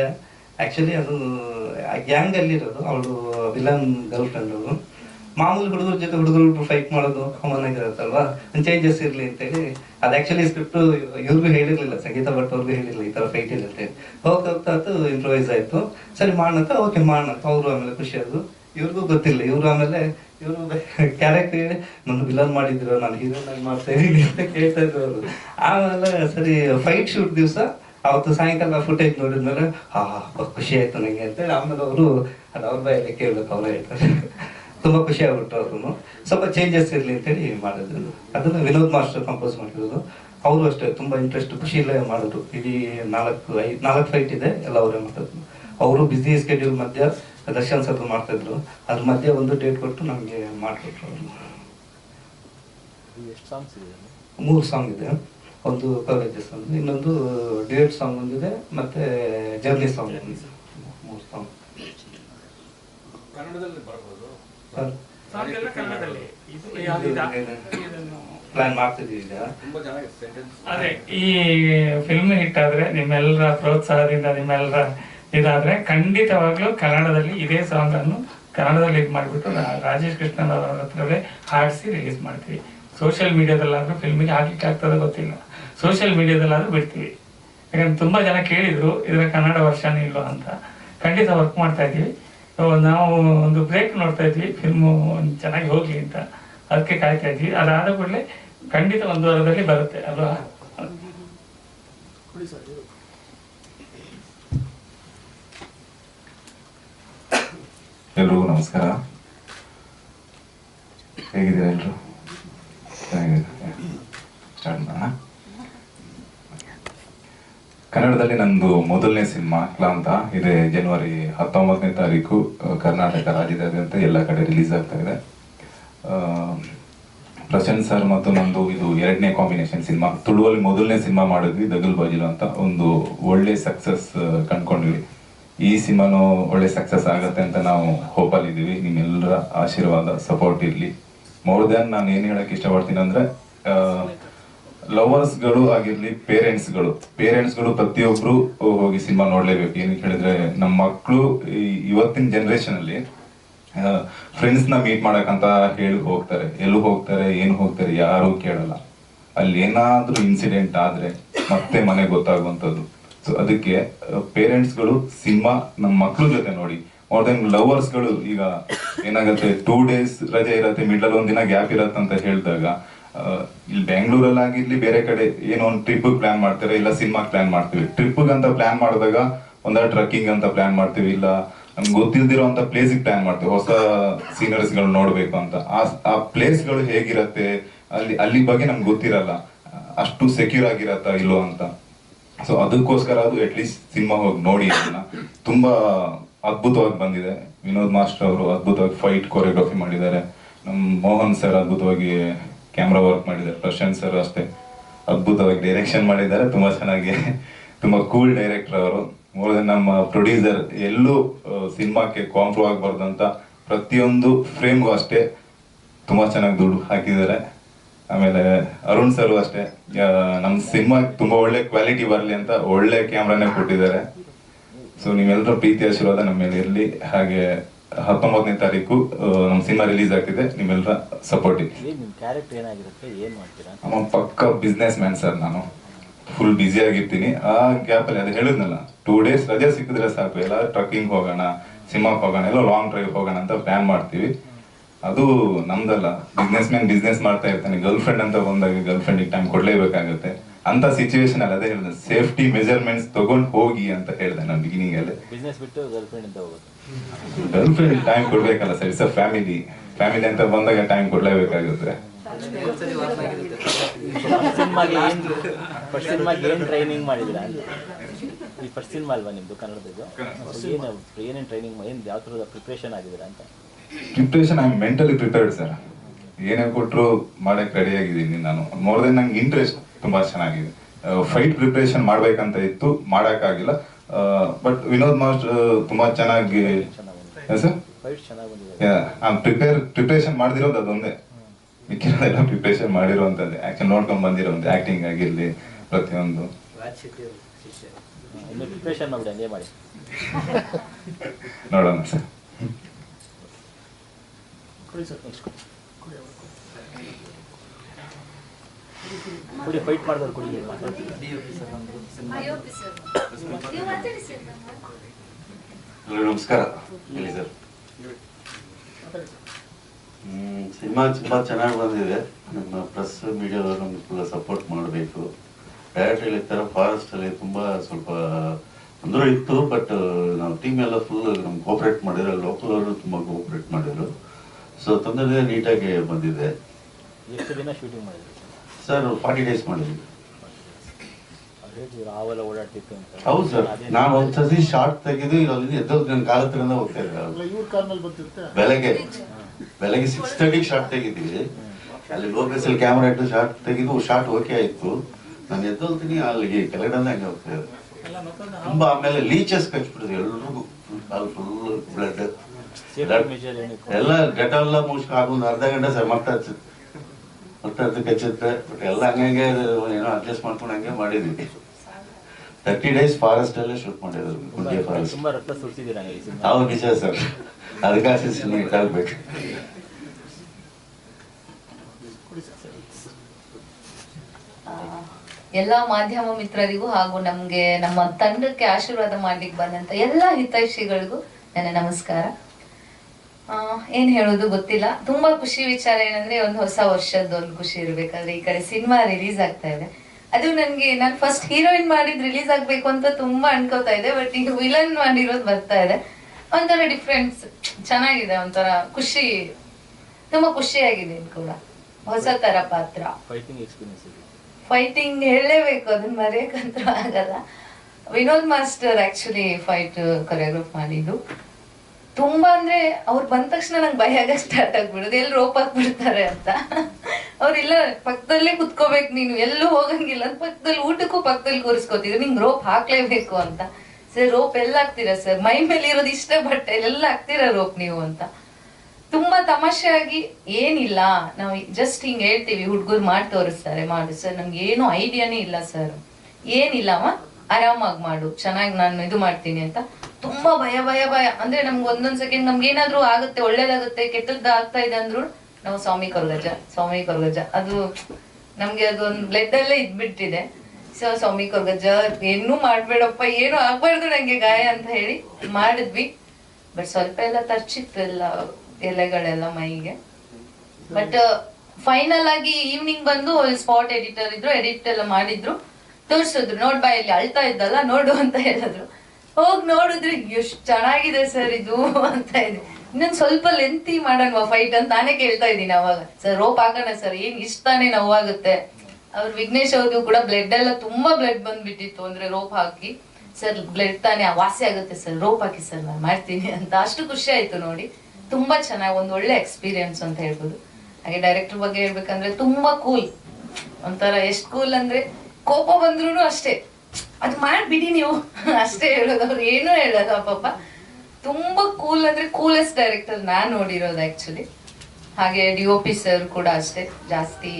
ಆಕ್ಚುಲಿ ಅದು ಗ್ಯಾಂಗ್ ಅಲ್ಲಿ ಇರೋದು ಅವಳು ವಿಲನ್ ಗರ್ಲ್ ಫ್ರೆಂಡ್ ಅವಳು ಮಾಮೂಲಿ ಹುಡುಗರ ಜೊತೆ ಹುಡುಗರು ಫೈಟ್ ಮಾಡೋದು ಕಾಮನ್ ಆಗಿರುತ್ತಲ್ವಾ? ಚೇಂಜಸ್ ಇರ್ಲಿ ಅಂತೇಳಿ. ಅದು ಆಕ್ಚುಲಿ ಸ್ಕ್ರಿಪ್ಟ್ ಇವ್ರಿಗೂ ಹೇಳಿರ್ಲಿಲ್ಲ, ಸಂಗೀತ ಭಟ್ ಅವ್ರಿಗೂ ಹೇಳಿರಲಿಲ್ಲ, ಈ ತರ ಫೈಟ್ ಇರುತ್ತೆ ಹೋಗ್ತಾ ಹೋಗ್ತಾ ಅದು ಇಂಪ್ರವೈಸ್ ಆಯ್ತು. ಸರಿ ಮಾಡೋಣ ಓಕೆ ಮಾಡೋಣ ಅವರು ಆಮೇಲೆ ಖುಷಿ ಅದು ಇವ್ರಿಗೂ ಗೊತ್ತಿಲ್ಲ. ಇವ್ರು ಆಮೇಲೆ, ಇವರು ಕ್ಯಾರೆಕ್ಟರ್ <laughs> ನಾನು ವಿಲನ್ ಮಾಡಿದ್ರು ನಾನು ಹೀರೋನಾಗಿ ಮಾಡ್ತಾ ಇದ್ದೀನಿ ಅಂತ ಕೇಳ್ತಾ ಇದ್ರು ಅವರು. ಆಮೇಲೆ ಸರಿ ಫೈಟ್ ಶೂಟ್ ದಿವಸ ಅವತ್ತು ಸಾಯಂಕಾಲ ಫುಟೇಜ್ ನೋಡಿದ್ಮೇಲೆ ಹಾ ಹಾ ಖುಷಿ ಆಯ್ತು ನಂಗೆ ಅಂತೇಳಿ ಆಮೇಲೆ ಅವರು ಅದು ಅವ್ರ ಬಾಯಲ್ಲಿ ಕೇಳಬೇಕು ಅವ್ರು ಹೇಳ್ತಾರೆ. ತುಂಬಾ ಖುಷಿ ಆಗ್ಬಿಟ್ಟು ಅವರು ಸ್ವಲ್ಪ ಚೇಂಜಸ್ ಇರ್ಲಿ ಅಂತೇಳಿ ಮಾಡಿದ್ರು. ಅದನ್ನ ವಿನೋದ್ ಮಾಸ್ಟರ್ ಕಂಪೋಸ್ ಮಾಡಿರೋದು. ಅವರು ಅಷ್ಟೇ ತುಂಬಾ ಇಂಟ್ರೆಸ್ಟ್ ಖುಷಿಯಲ್ಲೇ ಮಾಡಿದ್ರು. ಇಡೀ ನಾಲ್ಕು ಐದು ನಾಲ್ಕು ಫೈಟ್ ಇದೆ ಎಲ್ಲ ಅವರೇ ಮಾಡಿದ್ರು ಅವರು ಬಿಸಿ ಸ್ಕೆಡ್ಯೂಲ್ ಮಧ್ಯ ದರ್ಶನ್ ಸರ್ ಮಾಡ್ತಾ ಇದ್ರು ಅದ್ರ ಮಧ್ಯೆ ಒಂದು ಡೇಟ್ ಕೊಟ್ಟು ನಮಗೆ ಮಾಡಿಕೊಟ್ರು ಅವರು. ಮೂರು ಸಾಂಗ್ ಇದೆ. ಒಂದು ಕವಿತೆ ಸಾಂಗ್ ಇನ್ನೊಂದು ಡೇಟ್ ಸಾಂಗ್ ಒಂದಿದೆ ಮತ್ತೆ ಜರ್ನಿ ಸಾಂಗ್ ಮೂರು ಸಾಂಗ್ ಪ್ಲಾನ್ ಮಾಡ್ತಿದ್ದೀವಿ ಈಗ. ತುಂಬಾ ಚೆನ್ನಾಗಿದೆ ಸೆಂಟೆನ್ಸ್ ಅದೇ ಈ ಫಿಲ್ಮ್ ಹಿಟ್ ಆದ್ರೆ ನಿಮ್ಮೆಲ್ಲರ ಪ್ರೋತ್ಸಾಹದಿಂದ ನಿಮ್ಮೆಲ್ಲರ ಇದಾದ್ರೆ ಖಂಡಿತವಾಗ್ಲೂ ಕನ್ನಡದಲ್ಲಿ ಇದೇ ಸಾಂಗ್ ಅನ್ನು ಕನ್ನಡದಲ್ಲಿ ಇದು ಮಾಡಿಬಿಟ್ಟು ರಾಜೇಶ್ ಕೃಷ್ಣನ್ ಅವರ ಹತ್ರವೇ ಹಾಡಿಸಿ ರಿಲೀಸ್ ಮಾಡ್ತೀವಿ. ಸೋಷಿಯಲ್ ಮೀಡಿಯಾದಲ್ಲಾದ್ರೂ ಫಿಲ್ಮಿಗೆ ಹಾಕ್ಲಿಕ್ಕೆ ಆಗ್ತದೆ ಗೊತ್ತಿಲ್ಲ. ಸೋಷಿಯಲ್ ಮೀಡಿಯಾದಲ್ಲಾದ್ರೂ ಬಿಡ್ತೀವಿ. ಯಾಕಂದ್ರೆ ತುಂಬಾ ಜನ ಕೇಳಿದ್ರು ಇದರ ಕನ್ನಡ ವರ್ಷನೇ ಇಲ್ವಾ ಅಂತ. ಖಂಡಿತ ವರ್ಕ್ ಮಾಡ್ತಾ ಇದೀವಿ ನಾವು ಒಂದು ಬ್ರೇಕ್ ನೋಡ್ತಾ ಇದ್ವಿ ಫಿಲ್ಮು ಚೆನ್ನಾಗಿ ಹೋಗ್ಲಿ ಅಂತ. ಅದಕ್ಕೆ ಕಾಯ್ತಾ ಇದ್ವಿ. ಅದಾದ ಕೂಡಲೇ ಖಂಡಿತ ಒಂದು ವಾರದಲ್ಲಿ ಬರುತ್ತೆ ಅಲ್ವಾ. ಎಲ್ರಿಗೂ ನಮಸ್ಕಾರ. ಹೇಗಿದ್ದೀರಾ ಎಲ್ರು? ಚೆನ್ನಾಗಿದ್ದೀರಾ? ಸ್ಟಾರ್ಟ್ ಮಾಡೋಣ. ಕನ್ನಡದಲ್ಲಿ ನಂದು ಮೊದಲನೇ ಸಿನಿಮಾ, ಕ್ಲಾಂತ. ಇದೆ ಜನವರಿ ಹತ್ತೊಂಬತ್ತನೇ ತಾರೀಕು ಕರ್ನಾಟಕ ರಾಜ್ಯದಾದ್ಯಂತ ಎಲ್ಲ ಕಡೆ ರಿಲೀಸ್ ಆಗ್ತಾ ಇದೆ. ಪ್ರಶಾಂತ್ ಸರ್ ಮತ್ತು ನಂದು ಇದು ಎರಡನೇ ಕಾಂಬಿನೇಷನ್ ಸಿನಿಮಾ. ತುಳುವಲ್ಲಿ ಮೊದಲನೇ ಸಿನಿಮಾ ಮಾಡಿದ್ವಿ, ದಗಲ್ ಬಾಜಿಲು ಅಂತ. ಒಂದು ಒಳ್ಳೆ ಸಕ್ಸಸ್ ಕಂಡ್ಕೊಂಡ್ವಿ. ಈ ಸಿನಿಮಾನೂ ಒಳ್ಳೆ ಸಕ್ಸಸ್ ಆಗತ್ತೆ ಅಂತ ನಾವು ಹೋಪಲ್ಲಿ ಇದೀವಿ ನಿಮ್ಮೆಲ್ಲರ ಆಶೀರ್ವಾದ ಸಪೋರ್ಟ್ ಇರಲಿ. ಮೋರ್ ದೆನ್ ನಾನು ಏನು ಹೇಳಕ್ಕೆ ಇಷ್ಟಪಡ್ತೀನಿ ಅಂದ್ರೆ ಲವರ್ಸ್ಗಳು ಆಗಿರ್ಲಿ ಪೇರೆಂಟ್ಸ್ಗಳು ಪೇರೆಂಟ್ಸ್ಗಳು ಪ್ರತಿಯೊಬ್ರು ಹೋಗಿ ಸಿನಿಮಾ ನೋಡ್ಲೇಬೇಕು. ಏನ್ ಹೇಳಿದ್ರೆ ನಮ್ಮ ಮಕ್ಕಳು ಇವತ್ತಿನ ಜನರೇಷನ್ ಅಲ್ಲಿ ಫ್ರೆಂಡ್ಸ್ನ ಮೀಟ್ ಮಾಡಕಂತ ಹೇಳಿ ಹೋಗ್ತಾರೆ. ಎಲ್ಲೂ ಹೋಗ್ತಾರೆ, ಏನು ಹೋಗ್ತಾರೆ, ಯಾರು ಕೇಳಲ್ಲ. ಅಲ್ಲಿ ಏನಾದ್ರೂ ಇನ್ಸಿಡೆಂಟ್ ಆದ್ರೆ ಮತ್ತೆ ಮನೆ ಗೊತ್ತಾಗುವಂಥದ್ದು. ಸೊ ಅದಕ್ಕೆ ಪೇರೆಂಟ್ಸ್ಗಳು ಸಿನಿಮಾ ನಮ್ಮ ಮಕ್ಳ ಜೊತೆ ನೋಡಿ. ಮೋರ್ ದೆನ್ ಲವರ್ಸ್ಗಳು ಈಗ ಏನಾಗುತ್ತೆ ಟೂ ಡೇಸ್ ರಜೆ ಇರತ್ತೆ ಮಿಡ್ಲಲ್ಲಿ ಒಂದಿನ ಗ್ಯಾಪ್ ಇರತ್ತಂತ ಹೇಳಿದಾಗ ಇಲ್ಲಿ ಬೆಂಗಳೂರಲ್ಲಿ ಆಗಿರ್ಲಿ ಬೇರೆ ಕಡೆ ಏನೋ ಒಂದು ಟ್ರಿಪ್ ಪ್ಲಾನ್ ಮಾಡ್ತಾರೆ, ಇಲ್ಲ ಸಿನಿಮಾ ಪ್ಲಾನ್ ಮಾಡ್ತೀವಿ. ಟ್ರಿಪ್ ಅಂತ ಪ್ಲಾನ್ ಮಾಡಿದಾಗ ಒಂದ ಟ್ರಕ್ಕಿಂಗ್ ಅಂತ ಪ್ಲಾನ್ ಮಾಡ್ತೀವಿ, ಇಲ್ಲ ನಮ್ಗೆ ಗೊತ್ತಿಲ್ದಿರೋ ಅಂತ ಪ್ಲೇಸಿಗೆ ಪ್ಲಾನ್ ಮಾಡ್ತೀವಿ. ಹೊಸ ಸೀನರೀಸ್ಗಳು ನೋಡ್ಬೇಕು ಅಂತ. ಆ ಪ್ಲೇಸ್ಗಳು ಪ್ಲೇಸ್ಗಳು ಹೇಗಿರತ್ತೆ, ಅಲ್ಲಿ ಅಲ್ಲಿ ಬಗ್ಗೆ ನಮ್ಗೆ ಗೊತ್ತಿರಲ್ಲ. ಅಷ್ಟು ಸೆಕ್ಯೂರ್ ಆಗಿರತ್ತಾ ಇಲ್ಲೋ ಅಂತ. ಸೊ ಅದಕ್ಕೋಸ್ಕರ ಅದು ಅಟ್ಲೀಸ್ಟ್ ಸಿನಿಮಾ ಹೋಗಿ ನೋಡಿ ಅದನ್ನ ತುಂಬಾ ಅದ್ಭುತವಾಗಿ ಬಂದಿದೆ. ವಿನೋದ್ ಮಾಸ್ಟರ್ ಅವರು ಅದ್ಭುತವಾಗಿ ಫೈಟ್ ಕೊರಿಯೋಗ್ರಫಿ ಮಾಡಿದ್ದಾರೆ. ನಮ್ ಮೋಹನ್ ಸರ್ ಅದ್ಭುತವಾಗಿ ಕ್ಯಾಮ್ರಾ ವರ್ಕ್ ಮಾಡಿದ್ದಾರೆ. ಪ್ರಶಾಂತ್ ಸರ್ ಅಷ್ಟೇ. ಅದ್ಭುತವಾಗಿ ಡೈರೆಕ್ಷನ್ ಮಾಡಿದ್ದಾರೆ. ತುಂಬ ಚೆನ್ನಾಗಿ. ತುಂಬ ಕೂಲ್ ಡೈರೆಕ್ಟರ್ ಅವರು. ಮೋರ್ ನಮ್ಮ ಪ್ರೊಡ್ಯೂಸರ್ ಎಲ್ಲೂ ಸಿನಿಮಾಕ್ಕೆ ಕಾಂಪ್ರೋ ಆಗಬಾರ್ದಂತ ಪ್ರತಿಯೊಂದು ಫ್ರೇಮ್ಗೂ ಅಷ್ಟೇ ತುಂಬ ಚೆನ್ನಾಗಿ ದುಡ್ಡು ಹಾಕಿದ್ದಾರೆ. ಆಮೇಲೆ ಅರುಣ್ ಸರ್ ಅಷ್ಟೇ. ನಮ್ಮ ನಮ್ ಸಿನಿಮಾ ತುಂಬ ಒಳ್ಳೆ ಕ್ವಾಲಿಟಿ ಬರಲಿ ಅಂತ ಒಳ್ಳೆ ಕ್ಯಾಮ್ರಾನೇ ಕೊಟ್ಟಿದ್ದಾರೆ. ಸೊ ನೀವೆಲ್ಲರೂ ಪ್ರೀತಿ, ಆಶೀರ್ವಾದ ನಮ್ಮ ಮೇಲೆ ಇರಲಿ. ಹಾಗೆ ಹತ್ತೊಂಬತ್ತನೇ ತಾರೀಕು ನಮ್ಮ ನಮ್ ಸಿನಿಮಾ ರಿಲೀಸ್ ಆಗ್ತಿದೆ. ನಿಮ್ಮೆಲ್ಲರ ಸಪೋರ್ಟ್ ನಮ್ಮ ಪಕ್ಕ ಬಿಸ್ನೆಸ್ ಮ್ಯಾನ್ ಸರ್ ನಾನು. ಫುಲ್ ಬ್ಯುಸಿ ಆಗಿರ್ತೀನಿ. ಆ ಗ್ಯಾಪ್ ಅಲ್ಲಿ ಅದು ಹೇಳಿದ್ನಲ್ಲ ಟೂ ಡೇಸ್ ರಜೆ ಸಿಕ್ಕಿದ್ರೆ ಸಾಕು. ಎಲ್ಲ ಟ್ರಕ್ಕಿಂಗ್ ಹೋಗೋಣ ಸಿನಿಮಾಕ್ ಹೋಗೋಣ ಎಲ್ಲ ಲಾಂಗ್ ಡ್ರೈವ್ ಹೋಗೋಣ ಅಂತ ಪ್ಲಾನ್ ಮಾಡ್ತೀವಿ. ಅದು ನಮ್ದಲ್ಲ ಬಿಸ್ನೆಸ್ ಮ್ಯಾನ್ ಬಿಸ್ನೆಸ್ ಮಾಡ್ತಾ ಇರ್ತಾನೆ. ಗರ್ಲ್ ಫ್ರೆಂಡ್ ಅಂತ ಬಂದಾಗ ಗರ್ಲ್ ಫ್ರೆಂಡ್ ಟೈಮ್ ಕೊಡ್ಲೇಬೇಕಾಗುತ್ತೆ. ಅಂತ ಸಿಚುವೇಶನ್ ಅಲ್ಲಿ ಅದೇ ಹೇಳಿದೆ. ಸೇಫ್ಟಿ ಮೆಜರ್ಮೆಂಟ್ಸ್ ತಗೊಂಡು ಹೋಗಿ ಅಂತ ಹೇಳಿದೆ ನಾನು ಬಿಗಿನಿಂಗ್ ಅಲ್ಲಿ. ಬಿಸ್ನೆಸ್ ಬಿಟ್ಟು ಗರ್ಲ್ ಫ್ರೆಂಡ್ ಅಂತ ಹೋಗೋದು. ಗರ್ಲ್ ಫ್ರೆಂಡ್ ಟೈಮ್ ಕೊಡ್ಬೇಕಲ್ಲ sir it's a family family ಅಂತ ಬಂದಾಗ ಟೈಮ್ ಕೊಡ್ಲೇಬೇಕಾಗುತ್ತೆ. ಏನ್ ಟ್ರೈನಿಂಗ್ ಮಾಡಿದಿರಾ ಈ ಫಸ್ಟ್ ಸಿನಿಮಾ ಅಲ್ವಾ ನಿಮ್ದು ಕನ್ನಡದ್ದು? ಏನು ಏನೇನು ಟ್ರೈನಿಂಗ್ ಏನು ಯಾವ ಥರದ ಪ್ರಿಪ್ರೇಷನ್ ಆಗಿದ್ದೀರಾ ಅಂತ? Preparation I mentally prepared sir ಏನೇ ಕೊಟ್ಟರು ಮಾಡಕ್ ರೆಡಿ ಆಗಿದ್ದೀನಿ ನಾನು. ಮೋರ್ ದೆನ್ ನಂಗೆ ಇಂಟ್ರೆಸ್ಟ್ ತುಂಬಾ ಚೆನ್ನಾಗಿದೆ. ಫೈಟ್ ಪ್ರಿಪರೇಷನ್ ಮಾಡ್ಬೇಕಂತ ಇತ್ತು. ಮಾಡಕ್ಕಾಗಿಲ್ಲ ಬಟ್ ವಿನೋದ್ ಮಾಸ್ಟರ್ ತುಂಬಾ ಚೆನ್ನಾಗಿ ಸರ್ ಫೈಟ್ ಚೆನ್ನಾಗಿ ಬಂದಿದೆ ನಾನು ಪ್ರಿಪೇರ್ ಪ್ರಿಪ್ರೇಷನ್ ಮಾಡಿರೋದು ಅದೊಂದೇ. ಮಿಕ್ಕಿರೋದೆಲ್ಲ ಪ್ರಿಪ್ರೇಷನ್ ಮಾಡಿರೋದೇ ಆಕ್ಚುಲಿ ನೋಡ್ಕೊಂಡ್ ಬಂದಿರೋಂಥ ಆಕ್ಟಿಂಗ್ ಆಗಿರ್ಲಿ ಪ್ರತಿಯೊಂದು. ನೋಡೋಣ ಸರ್ ಕೊಡಿ ಫೈಟ್ ಮಾಡಿದ್ರು ಕುಡಿ. ನಮಸ್ಕಾರ. ಹೇಳಿ ಸರ್. ಸಿನಿಮಾ ತುಂಬಾ ಚೆನ್ನಾಗಿ ಬಂದಿದೆ. ನಮ್ಮ ಪ್ರೆಸ್ ಮೀಡಿಯಾದವರು ನಮ್ಗೆ ಫುಲ್ ಸಪೋರ್ಟ್ ಮಾಡಬೇಕು. ಡೈರೆಕ್ಟ್ ಹೇಳಿರ್ತಾರೆ ಫಾರೆಸ್ಟ್ ಅಲ್ಲಿ ತುಂಬಾ ಸ್ವಲ್ಪ ಅಂದ್ರೆ ಇತ್ತು ಬಟ್ ನಾವು ಟೀಮ್ ಎಲ್ಲ ಫುಲ್ ನಮ್ಗೆ ಕೋಪರೇಟ್ ಮಾಡಿದ್ರು. ಲೋಕಲ್ ಅವರು ತುಂಬಾ ಕೋಪರೇಟ್ ಮಾಡಿದ್ರು. ಸೊ ತೊಂದರೆ ನೀಟಾಗಿ ಬಂದಿದೆ. ಎಷ್ಟು ದಿನ ಶೂಟಿಂಗ್ ಮಾಡಿದ್ರಿ? ಸರ್ ಫಾರ್ಟಿ ಡೇಸ್ ಮಾಡಿದ್ವಿ. ಹೌದು ಸರ್ ನಾನು ಸರ್ತಿ ಶಾರ್ಟ್ ತೆಗೆದು ಇಲ್ಲಿ ಎದ್ದು ನನ್ನ ಕಾಲ ಹತ್ರನೇ ಹೋಗ್ತಾ ಇದ್ದಾರೆ ಬೆಳಗ್ಗೆ ಬೆಳಗ್ಗೆ ಸಿಕ್ಸ್ ತರ್ಟಿಗೆ ಶಾರ್ಟ್ ತೆಗಿತೀವಿ ಅಲ್ಲಿ ಲೋಕಸಲ್ಲಿ ಕ್ಯಾಮ್ರಾ ಇಟ್ಟು ಶಾರ್ಟ್ ತೆಗೆದು ಶಾರ್ಟ್ ಓಕೆ ಆಯ್ತು. ನಾನು ಎದ್ದೋಲ್ತೀನಿ ಅಲ್ಲಿಗೆ ಕೆಳಗಡೆ ಹಂಗೆ ಹೋಗ್ತಾ ಇದೆ ತುಂಬಾ ಆಮೇಲೆ ಲೀಚಸ್ ಕಚ್ಬಿಡುದು ಎಲ್ರಿಗೂ. ಅಲ್ಲಿ ಫುಲ್ ಬ್ಲಡ್ ಎಲ್ಲ ಡೆಟ ಎಲ್ಲ ಆಗ ಆಗೊಂದು ಅರ್ಧ ಗಂಟೆ ಸರ್ ಮತ್ತೆ ಮತ್ತೆ ಅದು ಕಚ್ಚುತ್ತೆ ಬಟ್ ಎಲ್ಲ ಹಂಗಂಗೆ ಏನೋ ಅಡ್ಜಸ್ಟ್ ಮಾಡ್ಕೊಂಡು ಹಂಗೆ ಮಾಡಿದ್ವಿ. ತರ್ಟಿ ಡೇಸ್ ಫಾರೆಸ್ಟ್ ಅಲ್ಲೇ ಶೂಟ್ ಮಾಡಿದ್ರು ತುಂಬಾ ಗುಡ್ಡೆ ಫಾರೆಸ್ಟ್ ತುಂಬಾ ರಕ್ತ ಸುರಿಸಿದ್ದೀರಾ ಈ ಸಿನಿಮಾ? ನಾವು ನಿಜ ಸರ್ ಅದಕ್ಕಾಗಿ ಸಿನಿಮಾ ಇಟ್ಟಾಗ್ಬೇಕು ಆ, ಎಲ್ಲ ಮಾಧ್ಯಮ ಮಿತ್ರರಿಗೂ ಹಾಗೂ ನಮ್ಗೆ ನಮ್ಮ ತಂಡಕ್ಕೆ ಆಶೀರ್ವಾದ ಮಾಡ್ಲಿಕ್ಕೆ ಬಂದಂತ ಎಲ್ಲ ಹಿತೈಷಿಗಳಿಗೂ ನನ್ನ ನಮಸ್ಕಾರ. ಏನ್ ಹೇಳೋದು ಗೊತ್ತಿಲ್ಲ. ತುಂಬಾ ಖುಷಿ ವಿಚಾರ ಏನಂದ್ರೆ ಒಂದು ಹೊಸ ವರ್ಷದ ಒಂದು ಖುಷಿ ಇರ್ಬೇಕಾದ್ರೆ ಈ ಕಡೆ ಸಿನಿಮಾ ರಿಲೀಸ್ ಆಗ್ತಾ ಇದೆ. ಅದು ನನ್ಗೆ ನಾನು ಫಸ್ಟ್ ಹೀರೋಯಿನ್ ಮಾಡಿದ್ ರಿಲೀಸ್ ಆಗ್ಬೇಕು ಅಂತ ತುಂಬಾ ಅನ್ಕೋತಾ ಇದೆ ಬಟ್ ಈಗ ವಿಲನ್ ಮಾಡಿರೋದು ಬರ್ತಾ ಇದೆ. ಒಂಥರ ಡಿಫ್ರೆನ್ಸ್ ಚೆನ್ನಾಗಿದೆ ಒಂಥರ ಖುಷಿ ತುಂಬಾ ಖುಷಿಯಾಗಿದೆ ಕೂಡ. ಹೊಸ ತರ ಪಾತ್ರ. ಫೈಟಿಂಗ್ ಹೇಳಲೇಬೇಕು ಅದನ್ನ ಮರೆಯಕ್ಕಂತೂ ಆಗಲ್ಲ. Vinod master actually fight choreograph ಮಾಡಿದ್ದು. ತುಂಬಾ ಅಂದ್ರೆ ಅವ್ರು ಬಂದ ತಕ್ಷಣ ನಂಗೆ ಭಯ ಆಗ ಸ್ಟಾರ್ಟ್ ಆಗ್ಬಿಡುದು ಎಲ್ಲಿ ರೋಪ್ ಹಾಕ್ಬಿಡ್ತಾರೆ ಅಂತ. ಅವ್ರಿಲ್ಲ ಪಕ್ಕದಲ್ಲೇ ಕುತ್ಕೋಬೇಕು ನೀನು. ಎಲ್ಲೂ ಹೋಗಂಗಿಲ್ಲ. ಪಕ್ಕದಲ್ಲಿ ಊಟಕ್ಕೂ ಪಕ್ಕದಲ್ಲಿ ಕೂರಿಸ್ಕೋತಿದ್ರು. ನಿಂಗೆ ರೋಪ್ ಹಾಕ್ಲೇಬೇಕು ಅಂತ. ಸರ್ ರೋಪ್ ಎಲ್ಲ ಹಾಕ್ತೀರಾ ಸರ್? ಮೈ ಮೇಲೆ ಇರೋದು ಇಷ್ಟ, ಬಟ್ಟೆ ಎಲ್ಲ ಹಾಕ್ತೀರಾ ರೋಪ್ ನೀವು ಅಂತ. ತುಂಬಾ ತಮಾಷೆಯಾಗಿ ಏನಿಲ್ಲ. ನಾವು ಜಸ್ಟ್ ಹಿಂಗ್ ಹೇಳ್ತೀವಿ, ಹುಡ್ಗರು ಮಾಡಿ ತೋರಿಸ್ತಾರೆ, ಮಾಡು. ಸರ್, ನಮ್ಗೆ ಏನು ಐಡಿಯಾನೇ ಇಲ್ಲ, ಸರ್. ಏನಿಲ್ಲವ ಆರಾಮಾಗಿ ಮಾಡು. ಚೆನ್ನಾಗಿ ನಾನು ಇದು ಮಾಡ್ತೀನಿ ಅಂತ. ತುಂಬಾ ಭಯ ಭಯ ಭಯ. ಅಂದ್ರೆ ನಮ್ಗೆ ಒಂದೊಂದ್ ಸೆಕೆಂಡ್ ನಮ್ಗೆ ಏನಾದ್ರೂ ಆಗುತ್ತೆ, ಒಳ್ಳೇದಾಗುತ್ತೆ, ಕೆಟ್ಟದ್ದು ಆಗ್ತಾ ಇದೆ ಅಂದ್ರು ನಾವು ಸ್ವಾಮಿ ಕೊರಗಜ ಸ್ವಾಮಿ ಕೊರಗಜ ಅದು ನಮ್ಗೆ ಅದು ಬ್ಲೆಡ್ ಅಲ್ಲೇ ಇದ್ಬಿಟ್ಟಿದೆ. ಸೊ ಸ್ವಾಮಿ ಕೊರಗಜ ಏನೂ ಮಾಡ್ಬೇಡಪ್ಪ, ಏನು ಆಗ್ಬಾರ್ದು ನಂಗೆ ಗಾಯ ಅಂತ ಹೇಳಿ ಮಾಡಿದ್ವಿ. ಬಟ್ ಸ್ವಲ್ಪ ಎಲ್ಲ ತರ್ಚಿತ್ತು ಎಲ್ಲ ಎಲೆಗಳೆಲ್ಲ ಮೈಗೆ. ಬಟ್ ಫೈನಲ್ ಆಗಿ ಈವ್ನಿಂಗ್ ಬಂದು ಸ್ಪಾಟ್ ಎಡಿಟರ್ ಇದ್ರು ಎಡಿಟ್ ಎಲ್ಲ ಮಾಡಿದ್ರು. ತೋರ್ಸಿದ್ರು, ನೋಡ್ ಬಾ ಇಲ್ಲಿ ಅಳ್ತಾ ಇದ್ದಲ್ಲ, ನೋಡು ಅಂತ ಹೇಳಿದ್ರು. ಹೋಗ್ ನೋಡಿದ್ರೆ ಎಷ್ಟು ಚೆನ್ನಾಗಿದೆ ಸರ್ ಇದು ಅಂತ ಇದೆ. ಇನ್ನೊಂದ್ ಸ್ವಲ್ಪ ಲೆಂತಿ ಮಾಡೋಣ ಫೈಟ್ ಅಂತ ನಾನೇ ಕೇಳ್ತಾ ಇದ್ದೀನಿ ಅವಾಗ. ಸರ್ ರೋಪ್ ಹಾಕೋಣ ಸರ್, ಏನ್ ಇಷ್ಟ ತಾನೇ ನೋವಾಗುತ್ತೆ. ಅವ್ರು ವಿಘ್ನೇಶ್ ಅವ್ರಿಗೂ ಕೂಡ ಬ್ಲಡ್ ಎಲ್ಲ ತುಂಬಾ ಬ್ಲಡ್ ಬಂದ್ಬಿಟ್ಟಿತ್ತು ಅಂದ್ರೆ ರೋಪ್ ಹಾಕಿ. ಸರ್ ಬ್ಲಡ್ ತಾನೇ ವಾಸಿ ಆಗುತ್ತೆ ಸರ್ ರೋಪ್ ಹಾಕಿ ಸರ್ ನಾನು ಮಾಡ್ತೀನಿ ಅಂತ. ಅಷ್ಟು ಖುಷಿ ಆಯ್ತು ನೋಡಿ. ತುಂಬಾ ಚೆನ್ನಾಗಿ ಒಂದ್ ಒಳ್ಳೆ ಎಕ್ಸ್ಪೀರಿಯನ್ಸ್ ಅಂತ ಹೇಳ್ಬೋದು. ಹಾಗೆ ಡೈರೆಕ್ಟರ್ ಬಗ್ಗೆ ಹೇಳ್ಬೇಕಂದ್ರೆ ತುಂಬಾ ಕೂಲ್ ಒಂಥರ ಎಷ್ಟು ಕೂಲ್ ಅಂದ್ರೆ ಕೋಪ ಬಂದ್ರು ಅಷ್ಟೇ. ಅದು ಮಾಡ್ಬಿಡಿ ನೀವು. ಅಷ್ಟೇ ಹೇಳೋದು. ಅವ್ರು ಏನೂ ಹೇಳೋದು ಆ ಪಾಪ. ತುಂಬಾ ಕೂಲ್ ಅಂದ್ರೆ ಕೂಲೆಸ್ಟ್ ಡೈರೆಕ್ಟರ್ ನಾನು ನೋಡಿರೋದು ಆಕ್ಚುಲಿ ಹಾಗೆ ಡಿ ಒ ಪಿ ಸರ್ ಕೂಡ ಅಷ್ಟೇ. ಜಾಸ್ತಿ,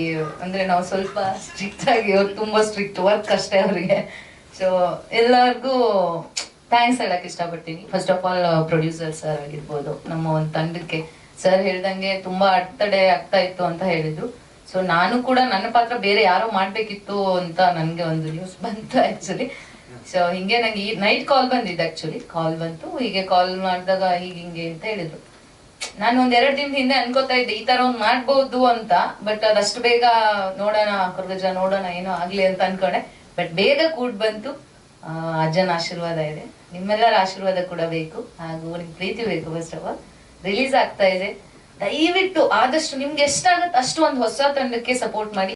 ಅಂದ್ರೆ ನಾವು ಸ್ವಲ್ಪ ಸ್ಟ್ರಿಕ್ಟ್ ಆಗಿ ಅವ್ರು ತುಂಬಾ ಸ್ಟ್ರಿಕ್ಟ್ ವರ್ಕ್ ಅಷ್ಟೇ ಅವರಿಗೆ. ಸೊ ಎಲ್ಲರಿಗೂ ಥ್ಯಾಂಕ್ಸ್ ಹೇಳಕ್ ಇಷ್ಟಪಡ್ತೀನಿ. First of all producer sir ಆಗಿರ್ಬೋದು, ನಮ್ಮ ಒಂದು ತಂಡಕ್ಕೆ. ಸರ್ ಹೇಳ್ದಂಗೆ ತುಂಬಾ ಅಡ್ತಡೆ ಆಗ್ತಾ ಇತ್ತು ಅಂತ ಹೇಳಿದ್ರು. ಸೊ ನಾನು ಕೂಡ ನನ್ನ ಪಾತ್ರ ಬೇರೆ ಯಾರೋ ಮಾಡ್ಬೇಕಿತ್ತು ಅಂತ ನನ್ಗೆ ಒಂದು ನ್ಯೂಸ್ <laughs> ಬಂತು ಆಕ್ಚುಲಿ ಸೊ ಹಿಂಗೆ ನಂಗೆ ಈ ನೈಟ್ ಕಾಲ್ ಬಂದಿದ್ದೆ ಆಕ್ಚುಲಿ ಕಾಲ್ ಬಂತು. ಹೀಗೆ ಕಾಲ್ ಮಾಡಿದಾಗ ಹೀಗೆ ಹಿಂಗೆ ಅಂತ ಹೇಳಿದ್ರು. ನಾನು ಒಂದ್ ಎರಡ್ ದಿನದ ಹಿಂದೆ ಅನ್ಕೋತಾ ಇದ್ದೆ, ಈ ತರ ಒಂದ್ ಮಾಡ್ಬೋದು ಅಂತ. ಬಟ್ ಅದಷ್ಟು ಬೇಗ ನೋಡೋಣ, ಕುರ್ಗಜ ನೋಡೋಣ, ಏನೋ ಆಗ್ಲಿ ಅಂತ ಅನ್ಕೊಂಡೆ. ಬಟ್ ಬೇಗ ಕೂಡ್ ಬಂತು. ಅಜ್ಜನ ಆಶೀರ್ವಾದ ಇದೆ. ನಿಮ್ಮೆಲ್ಲರ ಆಶೀರ್ವಾದ ಕೂಡ ಬೇಕು. ಹಾಗೂ ನಿಮ್ ಪ್ರೀತಿ ಬೇಕು ಫಸ್ಟ್ ಆಫ್ ಆಲ್ ರಿಲೀಸ್ ಆಗ್ತಾ ಇದೆ. ದಯವಿಟ್ಟು ಆದಷ್ಟು ನಿಮ್ಗೆ ಎಷ್ಟಾಗತ್ತೆ ಅಷ್ಟು ಒಂದು ಹೊಸ ತಂಡಕ್ಕೆ ಸಪೋರ್ಟ್ ಮಾಡಿ.